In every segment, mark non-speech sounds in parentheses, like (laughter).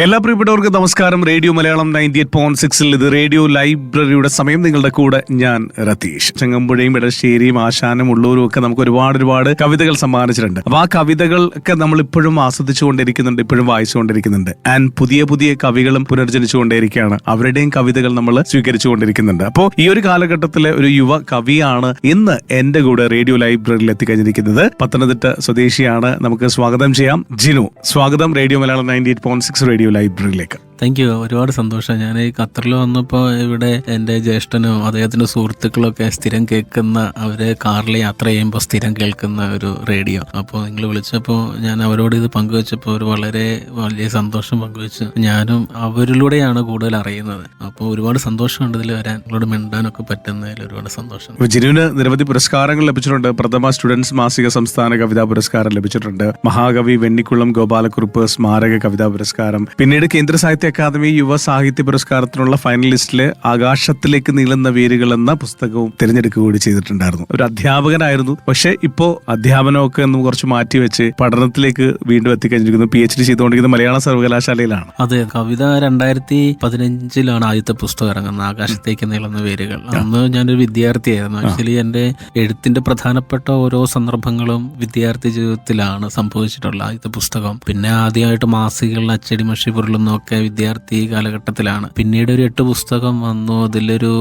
എല്ലാ പ്രിയപ്പെട്ടവർക്കും നമസ്കാരം. Radio Malayalam ninety eight point സിക്സിൽ ഇത് റേഡിയോ ലൈബ്രറിയുടെ സമയം. നിങ്ങളുടെ കൂടെ ഞാൻ രതീഷ്. ചെങ്ങമ്പുഴയും ഇടശ്ശേരിയും ആശാനും ഉള്ളൂരും ഒക്കെ നമുക്ക് ഒരുപാട് ഒരുപാട് കവിതകൾ സമ്മാനിച്ചിട്ടുണ്ട്. അപ്പൊ ആ കവിതകൾ ഒക്കെ നമ്മൾ ഇപ്പോഴും ആസ്വദിച്ചുകൊണ്ടിരിക്കുന്നുണ്ട് ഇപ്പോഴും വായിച്ചുകൊണ്ടിരിക്കുന്നുണ്ട് ആൻഡ് പുതിയ പുതിയ കവികളും പുനർജനിച്ചുകൊണ്ടേയിരിക്കുകയാണ് അവരുടെയും കവിതകൾ നമ്മൾ സ്വീകരിച്ചുകൊണ്ടിരിക്കുന്നുണ്ട് അപ്പോൾ ഈ ഒരു കാലഘട്ടത്തിലെ ഒരു യുവ കവിയാണ് ഇന്ന് എന്റെ കൂടെ റേഡിയോ ലൈബ്രറിയിൽ എത്തിക്കഴിഞ്ഞിരിക്കുന്നത്. പത്തനംതിട്ട സ്വദേശിയാണ്. നമുക്ക് സ്വാഗതം ചെയ്യാം. ജിനു. സ്വാഗതം. Radio Malayalam ninety eight point six radio. ലൈബ്രറിയിലേക്ക്. Thank you ഒരുപാട് സന്തോഷം. ഞാൻ ഈ ഖത്തറിൽ വന്നപ്പോൾ ഇവിടെ എന്റെ ജ്യേഷ്ഠനും അദ്ദേഹത്തിന്റെ സുഹൃത്തുക്കളൊക്കെ സ്ഥിരം കേൾക്കുന്ന അവരെ കാറിൽ യാത്ര ചെയ്യുമ്പോൾ സ്ഥിരം കേൾക്കുന്ന ഒരു റേഡിയോ. അപ്പോൾ നിങ്ങൾ വിളിച്ചപ്പോൾ ഞാൻ അവരോട് ഇത് പങ്കുവെച്ചപ്പോൾ അവർ വളരെ വലിയ സന്തോഷം പങ്കുവെച്ചു. ഞാനും അവരിലൂടെയാണ് കൂടുതൽ അറിയുന്നത്. അപ്പോൾ ഒരുപാട് സന്തോഷമുണ്ട് ഇതിൽ വരാൻ. നിങ്ങളോട് മിണ്ടാനൊക്കെ പറ്റുന്നതിൽ ഒരുപാട് സന്തോഷം. ജിനുവിന് നിരവധി പുരസ്കാരങ്ങൾ ലഭിച്ചിട്ടുണ്ട്. പ്രഥമ സ്റ്റുഡൻസ് മാസിക സംസ്ഥാന കവിതാ പുരസ്കാരം ലഭിച്ചിട്ടുണ്ട്. മഹാകവി വെണ്ണിക്കുളം ഗോപാലക്കുറുപ്പ് സ്മാരക കവിതാ പുരസ്കാരം. പിന്നീട് കേന്ദ്ര സാഹിത്യ അക്കാദമി യുവ സാഹിത്യ പുരസ്കാരത്തിനുള്ള ഫൈനലിസ്റ്റിൽ ആകാശത്തിലേക്ക് നീളുന്ന വേരുകൾ എന്ന പുസ്തകവും തിരഞ്ഞെടുക്കുക കൂടി ചെയ്തിട്ടുണ്ടായിരുന്നു. ഒരു അധ്യാപകനായിരുന്നു. പക്ഷെ ഇപ്പോ അധ്യാപനമൊക്കെ ഒന്ന് കുറച്ച് മാറ്റി വെച്ച് പഠനത്തിലേക്ക് വീണ്ടും എത്തിക്കഴിഞ്ഞിരിക്കുന്നു. പി എച്ച് ഡി ചെയ്തുകൊണ്ടിരിക്കുന്ന മലയാള സർവകലാശാലയിലാണ്. അതെ കവിത രണ്ടായിരത്തി പതിനഞ്ചിലാണ് ആദ്യത്തെ പുസ്തകം ഇറങ്ങുന്നത്. ആകാശത്തേക്ക് നീളുന്ന വേരുകൾ. അന്ന് ഞാനൊരു വിദ്യാർത്ഥിയായിരുന്നു. ആക്ച്വലി എന്റെ എഴുത്തിന്റെ പ്രധാനപ്പെട്ട ഓരോ സന്ദർഭങ്ങളും വിദ്യാർത്ഥി ജീവിതത്തിലാണ് സംഭവിച്ചിട്ടുള്ള ആദ്യത്തെ പുസ്തകം. പിന്നെ ആദ്യമായിട്ട് മാസികകളിൽ അച്ചടി മഷി പുരളുന്നൊക്കെ വിദ്യാർത്ഥി കാലഘട്ടത്തിലാണ്. പിന്നീട് ഒരു എട്ട് പുസ്തകം വന്നു. അതിലൊരു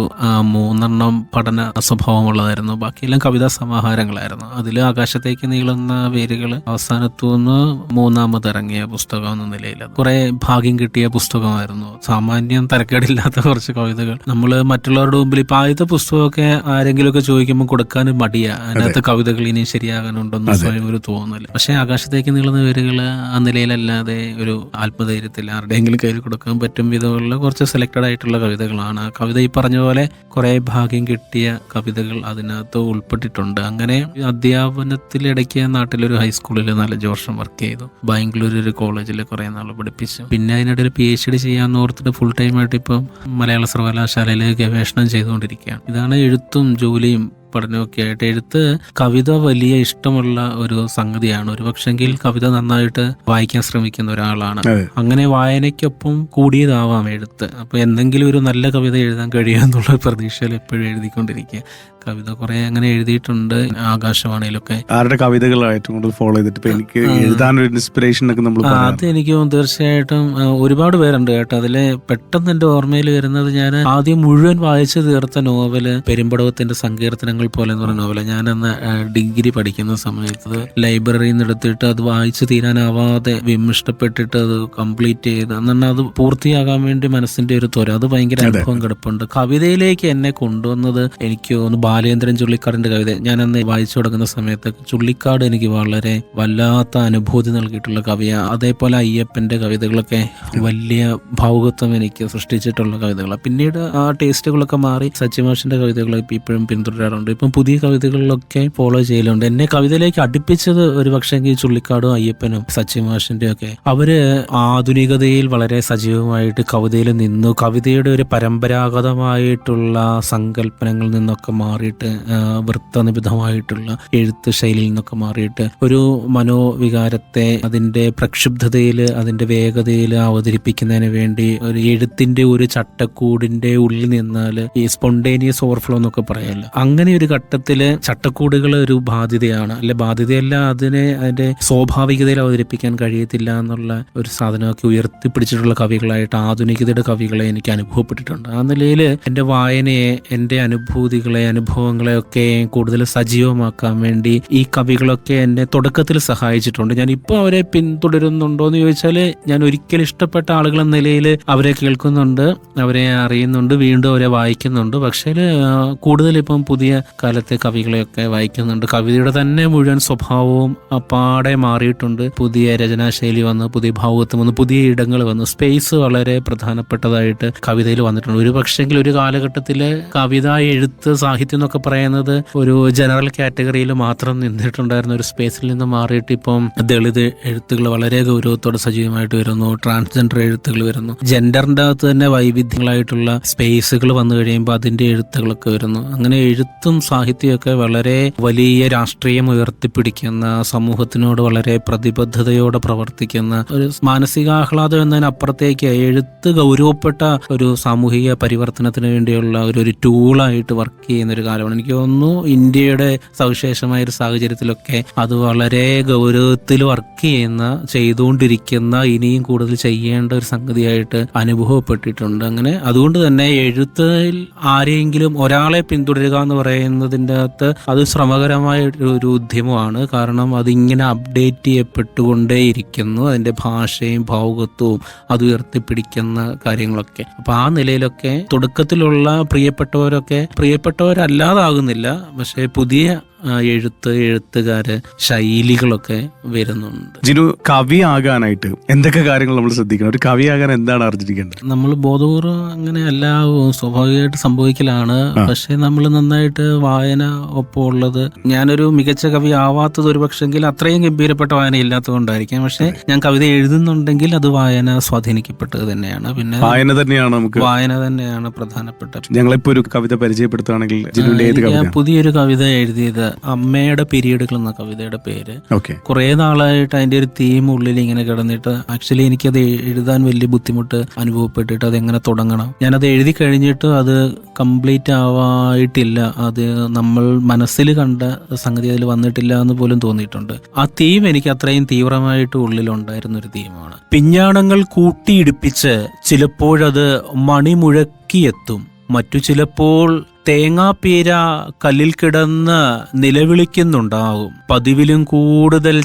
മൂന്നെണ്ണം പഠന സ്വഭാവമുള്ളതായിരുന്നു. ബാക്കിയെല്ലാം കവിതാ സമാഹാരങ്ങളായിരുന്നു. അതിൽ ആകാശത്തേക്ക് നീളുന്ന വേരുകൾ അവസാനത്തുനിന്ന് മൂന്നാമത് ഇറങ്ങിയ പുസ്തകം എന്ന നിലയിൽ കുറെ ഭാഗ്യം കിട്ടിയ പുസ്തകമായിരുന്നു. സാമാന്യം തരക്കേടില്ലാത്ത കുറച്ച് കവിതകൾ. നമ്മൾ മറ്റുള്ളവരുടെ മുമ്പിൽ ഇപ്പൊ ആദ്യത്തെ പുസ്തകമൊക്കെ ആരെങ്കിലുമൊക്കെ ചോദിക്കുമ്പോൾ കൊടുക്കാനും മടിയാ. അതിനകത്ത് കവിതകൾ ഇനി ശരിയാകാനുണ്ടെന്ന് സ്വയം ഒരു തോന്നൽ. പക്ഷെ ആകാശത്തേക്ക് നീളുന്ന പേരുകൾ ആ നിലയിലല്ലാതെ ഒരു ആത്മധൈര്യത്തിൽ ആരുടെയെങ്കിലും കയ്യിൽ കൊടുക്കാൻ പറ്റും വിധമുള്ള കുറച്ച് സെലക്റ്റഡ് ആയിട്ടുള്ള കവിതകളാണ്. ആ കവിത ഈ പറഞ്ഞ പോലെ കുറെ ഭാഗ്യം കിട്ടിയ കവിതകൾ അതിനകത്ത് ഉൾപ്പെട്ടിട്ടുണ്ട്. അങ്ങനെ അധ്യാപനത്തിലിടയ്ക്ക് നാട്ടിലൊരു ഹൈസ്കൂളിൽ നല്ല വർഷം വർക്ക് ചെയ്തു. ബാംഗ്ലൂർ ഒരു കോളേജിൽ കുറെ നാൾ പഠിപ്പിച്ചു. പിന്നെ അതിനിടയിൽ പി എച്ച് ഡി ചെയ്യാന്ന് ഓർത്തിട്ട് ഫുൾ ടൈം ആയിട്ട് ഇപ്പം മലയാള സർവകലാശാലയിൽ ഗവേഷണം ചെയ്തുകൊണ്ടിരിക്കുകയാണ്. ഇതാണ് എഴുത്തും ജോലിയും പഠനമൊക്കെ ആയിട്ട് എഴുത്ത് കവിത വലിയ ഇഷ്ടമുള്ള ഒരു സംഗതിയാണ്. ഒരു പക്ഷെങ്കിൽ കവിത നന്നായിട്ട് വായിക്കാൻ ശ്രമിക്കുന്ന ഒരാളാണ്. അങ്ങനെ വായനയ്ക്കൊപ്പം കൂടിയതാവാം എഴുത്ത്. അപ്പൊ എന്തെങ്കിലും ഒരു നല്ല കവിത എഴുതാൻ കഴിയുമെന്നുള്ള പ്രതീക്ഷയിൽ എപ്പോഴും എഴുതിക്കൊണ്ടിരിക്കുക. കവിത കുറെ അങ്ങനെ എഴുതിയിട്ടുണ്ട്. ആകാശവാണിയിലൊക്കെ. ആരുടെ കവിതകളായിട്ട് കൂടുതൽ ഫോളോ ചെയ്തിട്ട് എനിക്ക് എഴുതാൻ ഒരു ഇൻസ്പിറേഷൻ ഒക്കെ നമ്മൾ അത് എനിക്ക് തീർച്ചയായിട്ടും ഒരുപാട് പേരുണ്ട് കേട്ടോ. അതിൽ പെട്ടെന്ന് എന്റെ ഓർമ്മയിൽ വരുന്നത് ഞാൻ ആദ്യം മുഴുവൻ വായിച്ചു തീർത്ത നോവൽ പെരുമ്പടവത്തിന്റെ സങ്കീർത്തനങ്ങൾ പോലെ എന്ന് പറഞ്ഞ നോവൽ. ഞാനന്ന് അന്ന് ഡിഗ്രി പഠിക്കുന്ന സമയത്ത് ലൈബ്രറിയിൽ നിന്ന് എടുത്തിട്ട് അത് വായിച്ചു തീരാനാവാതെ വിമിഷ്ടപ്പെട്ടിട്ട് അത് കംപ്ലീറ്റ് ചെയ്ത് എന്നാൽ അത് പൂർത്തിയാകാൻ വേണ്ടി മനസ്സിന്റെ ഒരു ത്വര. അത് ഭയങ്കര അനുഭവം കിടപ്പുണ്ട്. കവിതയിലേക്ക് എന്നെ കൊണ്ടുവന്നത് എനിക്ക് തോന്നുന്നു ബാലേന്ദ്രൻ ചുള്ളിക്കാടിന്റെ കവിത ഞാൻ അന്ന് വായിച്ചു തുടങ്ങുന്ന സമയത്ത് ചുള്ളിക്കാട് എനിക്ക് വളരെ വല്ലാത്ത അനുഭൂതി നൽകിയിട്ടുള്ള കവിയാണ് അതേപോലെ അയ്യപ്പന്റെ കവിതകളൊക്കെ വലിയ ഭാവുകത്വം എനിക്ക് സൃഷ്ടിച്ചിട്ടുള്ള കവിതകളാണ് പിന്നീട് ആ ടേസ്റ്റുകളൊക്കെ മാറി സച്ചിമാഷിന്റെ കവിതകൾ ഇപ്പോഴും പിന്തുടരാറുണ്ട്. ഇപ്പം പുതിയ കവിതകളിലൊക്കെ ഫോളോ ചെയ്യലുണ്ട്. എന്നെ കവിതയിലേക്ക് അടുപ്പിച്ചത് ഒരു പക്ഷേ ചുള്ളിക്കാടും അയ്യപ്പനും സച്ചിമാഷിന്റെ ഒക്കെ. അവർ ആധുനികതയിൽ വളരെ സജീവമായിട്ട് കവിതയിൽ നിന്നു. കവിതയുടെ ഒരു പരമ്പരാഗതമായിട്ടുള്ള സങ്കല്പനങ്ങളിൽ നിന്നൊക്കെ മാറിയിട്ട് വൃത്തനിബിധമായിട്ടുള്ള എഴുത്ത് ശൈലിയിൽ നിന്നൊക്കെ മാറിയിട്ട് ഒരു മനോവികാരത്തെ അതിന്റെ പ്രക്ഷുബ്ധതയിൽ അതിന്റെ വേഗതയിൽ അവതരിപ്പിക്കുന്നതിന് വേണ്ടി ഒരു എഴുത്തിന്റെ ഒരു ചട്ടക്കൂടിന്റെ ഉള്ളിൽ നിന്നാൽ ഈ സ്പോണ്ടേനിയസ് ഓവർഫ്ലോ എന്നൊക്കെ പറയാമല്ലോ അങ്ങനെ ഒരു ഘട്ടത്തിൽ ചട്ടക്കൂടുകൾ ഒരു ബാധ്യതയാണ്. അല്ലെ ബാധ്യതയല്ല അതിനെ അതിന്റെ സ്വാഭാവികതയിൽ അവതരിപ്പിക്കാൻ കഴിയത്തില്ല എന്നുള്ള ഒരു സാധനമൊക്കെ ഉയർത്തിപ്പിടിച്ചിട്ടുള്ള കവികളായിട്ട് ആധുനികതയുടെ കവികളെ എനിക്ക് അനുഭവപ്പെട്ടിട്ടുണ്ട്. ആ നിലയിൽ എന്റെ വായനയെ എന്റെ അനുഭൂതികളെ അനുഭവങ്ങളെ ഒക്കെ കൂടുതൽ സജീവമാക്കാൻ വേണ്ടി ഈ കവികളൊക്കെ എന്നെ തുടക്കത്തിൽ സഹായിച്ചിട്ടുണ്ട്. ഞാൻ ഇപ്പോൾ അവരെ പിന്തുടരുന്നുണ്ടോ എന്ന് ചോദിച്ചാൽ ഞാൻ ഒരിക്കലും ഇഷ്ടപ്പെട്ട ആളുകൾ എന്ന നിലയിൽ അവരെ കേൾക്കുന്നുണ്ട് അവരെ അറിയുന്നുണ്ട് വീണ്ടും അവരെ വായിക്കുന്നുണ്ട്. പക്ഷേ കൂടുതൽ ഇപ്പം പുതിയ കാലത്തെ കവികളെയൊക്കെ വായിക്കുന്നുണ്ട്. കവിതയുടെ തന്നെ മുഴുവൻ സ്വഭാവവും അപ്പാടെ മാറിയിട്ടുണ്ട്. പുതിയ രചനാശൈലി വന്ന് പുതിയ ഭാവത്വം വന്ന് പുതിയ ഇടങ്ങൾ വന്ന്. സ്പേസ് വളരെ പ്രധാനപ്പെട്ടതായിട്ട് കവിതയിൽ വന്നിട്ടുണ്ട്. ഒരു പക്ഷേങ്കിൽ ഒരു കാലഘട്ടത്തിൽ കവിത എഴുത്ത് സാഹിത്യം എന്നൊക്കെ പറയുന്നത് ഒരു ജനറൽ കാറ്റഗറിയിൽ മാത്രം നിന്നിട്ടുണ്ടായിരുന്ന ഒരു സ്പേസിൽ നിന്ന് മാറിയിട്ട് ഇപ്പം ദളിത് എഴുത്തുകൾ വളരെ ഗൗരവത്തോടെ സജീവമായിട്ട് വരുന്നു. ട്രാൻസ്ജെൻഡർ എഴുത്തുകൾ വരുന്നു. ജെൻഡറിന്റെ അകത്ത് തന്നെ വൈവിധ്യങ്ങളായിട്ടുള്ള സ്പേസുകൾ വന്നു കഴിയുമ്പോൾ അതിന്റെ എഴുത്തുകളൊക്കെ വരുന്നു. അങ്ങനെ എഴുത്തും സാഹിത്യമൊക്കെ വളരെ വലിയ രാഷ്ട്രീയം ഉയർത്തിപ്പിടിക്കുന്ന സമൂഹത്തിനോട് വളരെ പ്രതിബദ്ധതയോടെ പ്രവർത്തിക്കുന്ന ഒരു മാനസികാഹ്ലാദം എന്നതിനപ്പുറത്തേക്ക് എഴുത്ത് ഗൗരവപ്പെട്ട ഒരു സാമൂഹിക പരിവർത്തനത്തിന് വേണ്ടിയുള്ള ഒരു ഒരു ടൂളായിട്ട് വർക്ക് ചെയ്യുന്ന ഒരു കാലമാണ്. എനിക്ക് തോന്നുന്നു ഇന്ത്യയുടെ സവിശേഷമായ ഒരു സാഹചര്യത്തിലൊക്കെ അത് വളരെ ഗൗരവത്തിൽ വർക്ക് ചെയ്യുന്ന ചെയ്തുകൊണ്ടിരിക്കുന്ന ഇനിയും കൂടുതൽ ചെയ്യേണ്ട ഒരു സംഗതിയായിട്ട് അനുഭവപ്പെട്ടിട്ടുണ്ട്. അങ്ങനെ അതുകൊണ്ട് തന്നെ എഴുത്തിൽ ആരെങ്കിലും ഒരാളെ പിന്തുടരുക എന്ന് പറയുന്നതിന്റെ അകത്ത് അത് ശ്രമകരമായ ഒരു ഉദ്യമമാണ്. കാരണം അതിങ്ങനെ അപ്ഡേറ്റ് ചെയ്യപ്പെട്ടുകൊണ്ടേയിരിക്കുന്നു. അതിന്റെ ഭാഷയും ഭാവുകത്വവും അത് ഉയർത്തിപ്പിടിക്കുന്ന കാര്യങ്ങളൊക്കെ. അപ്പോൾ ആ നിലയിലൊക്കെ തുടക്കത്തിലുള്ള പ്രിയപ്പെട്ടവരൊക്കെ പ്രിയപ്പെട്ടവരല്ലാതാകുന്നില്ല പക്ഷേ പുതിയ എഴുത്ത് എഴുത്തുകാര് ശൈലികളൊക്കെ വരുന്നുണ്ട്. ജിനു കവി ആകാനായിട്ട് എന്തൊക്കെ കാര്യങ്ങൾ നമ്മൾ ശ്രദ്ധിക്കണം? ഒരു കവി കവിയാകാൻ എന്താണ് അറിഞ്ഞിരിക്കേണ്ടത് നമ്മൾ ബോധപൂർവം അങ്ങനെ എല്ലാ സ്വാഭാവികമായിട്ട് സംഭവിക്കലാണ്. പക്ഷെ നമ്മൾ നന്നായിട്ട് വായന ഒപ്പമുള്ളത് ഞാനൊരു മികച്ച കവി ആവാത്തത് ഒരു പക്ഷെങ്കിൽ അത്രയും ഗംഭീരപ്പെട്ട വായന ഇല്ലാത്തത് കൊണ്ടായിരിക്കാം പക്ഷെ ഞാൻ കവിത എഴുതുന്നുണ്ടെങ്കിൽ അത് വായന സ്വാധീനിക്കപ്പെട്ടത് തന്നെയാണ്. പിന്നെ വായന തന്നെയാണ് നമുക്ക് വായന തന്നെയാണ് പ്രധാനപ്പെട്ട ഞങ്ങളിപ്പോ ഒരു കവിത പരിചയപ്പെടുത്തുകയാണെങ്കിൽ ഞാൻ പുതിയൊരു കവിത എഴുതിയത് അമ്മയുടെ പീരീഡുകൾ എന്ന കവിതയുടെ പേര്. കുറെ നാളായിട്ട് അതിന്റെ ഒരു തീം ഉള്ളിൽ ഇങ്ങനെ കിടന്നിട്ട് ആക്ച്വലി എനിക്കത് എഴുതാൻ വലിയ ബുദ്ധിമുട്ട് അനുഭവപ്പെട്ടിട്ട് അതെങ്ങനെ തുടങ്ങണം? ഞാനത് എഴുതി കഴിഞ്ഞിട്ട് അത് കംപ്ലീറ്റ് ആവായിട്ടില്ല. അത് നമ്മൾ മനസ്സിൽ കണ്ട സംഗതി അതിൽ വന്നിട്ടില്ല എന്ന് പോലും തോന്നിയിട്ടുണ്ട്. ആ തീം എനിക്ക് അത്രയും തീവ്രമായിട്ട് ഉള്ളിലുണ്ടായിരുന്ന ഒരു തീമാണ് പിഞ്ഞാണങ്ങൾ കൂട്ടിയിടിപ്പിച്ച് ചിലപ്പോഴത് മണിമുഴക്കിയെത്തും. മറ്റു ചിലപ്പോൾ തേങ്ങാപ്പീര കല്ലിൽ കിടന്ന് നിലവിളിക്കുന്നുണ്ടാകും. പതിവിലും കൂടുതൽ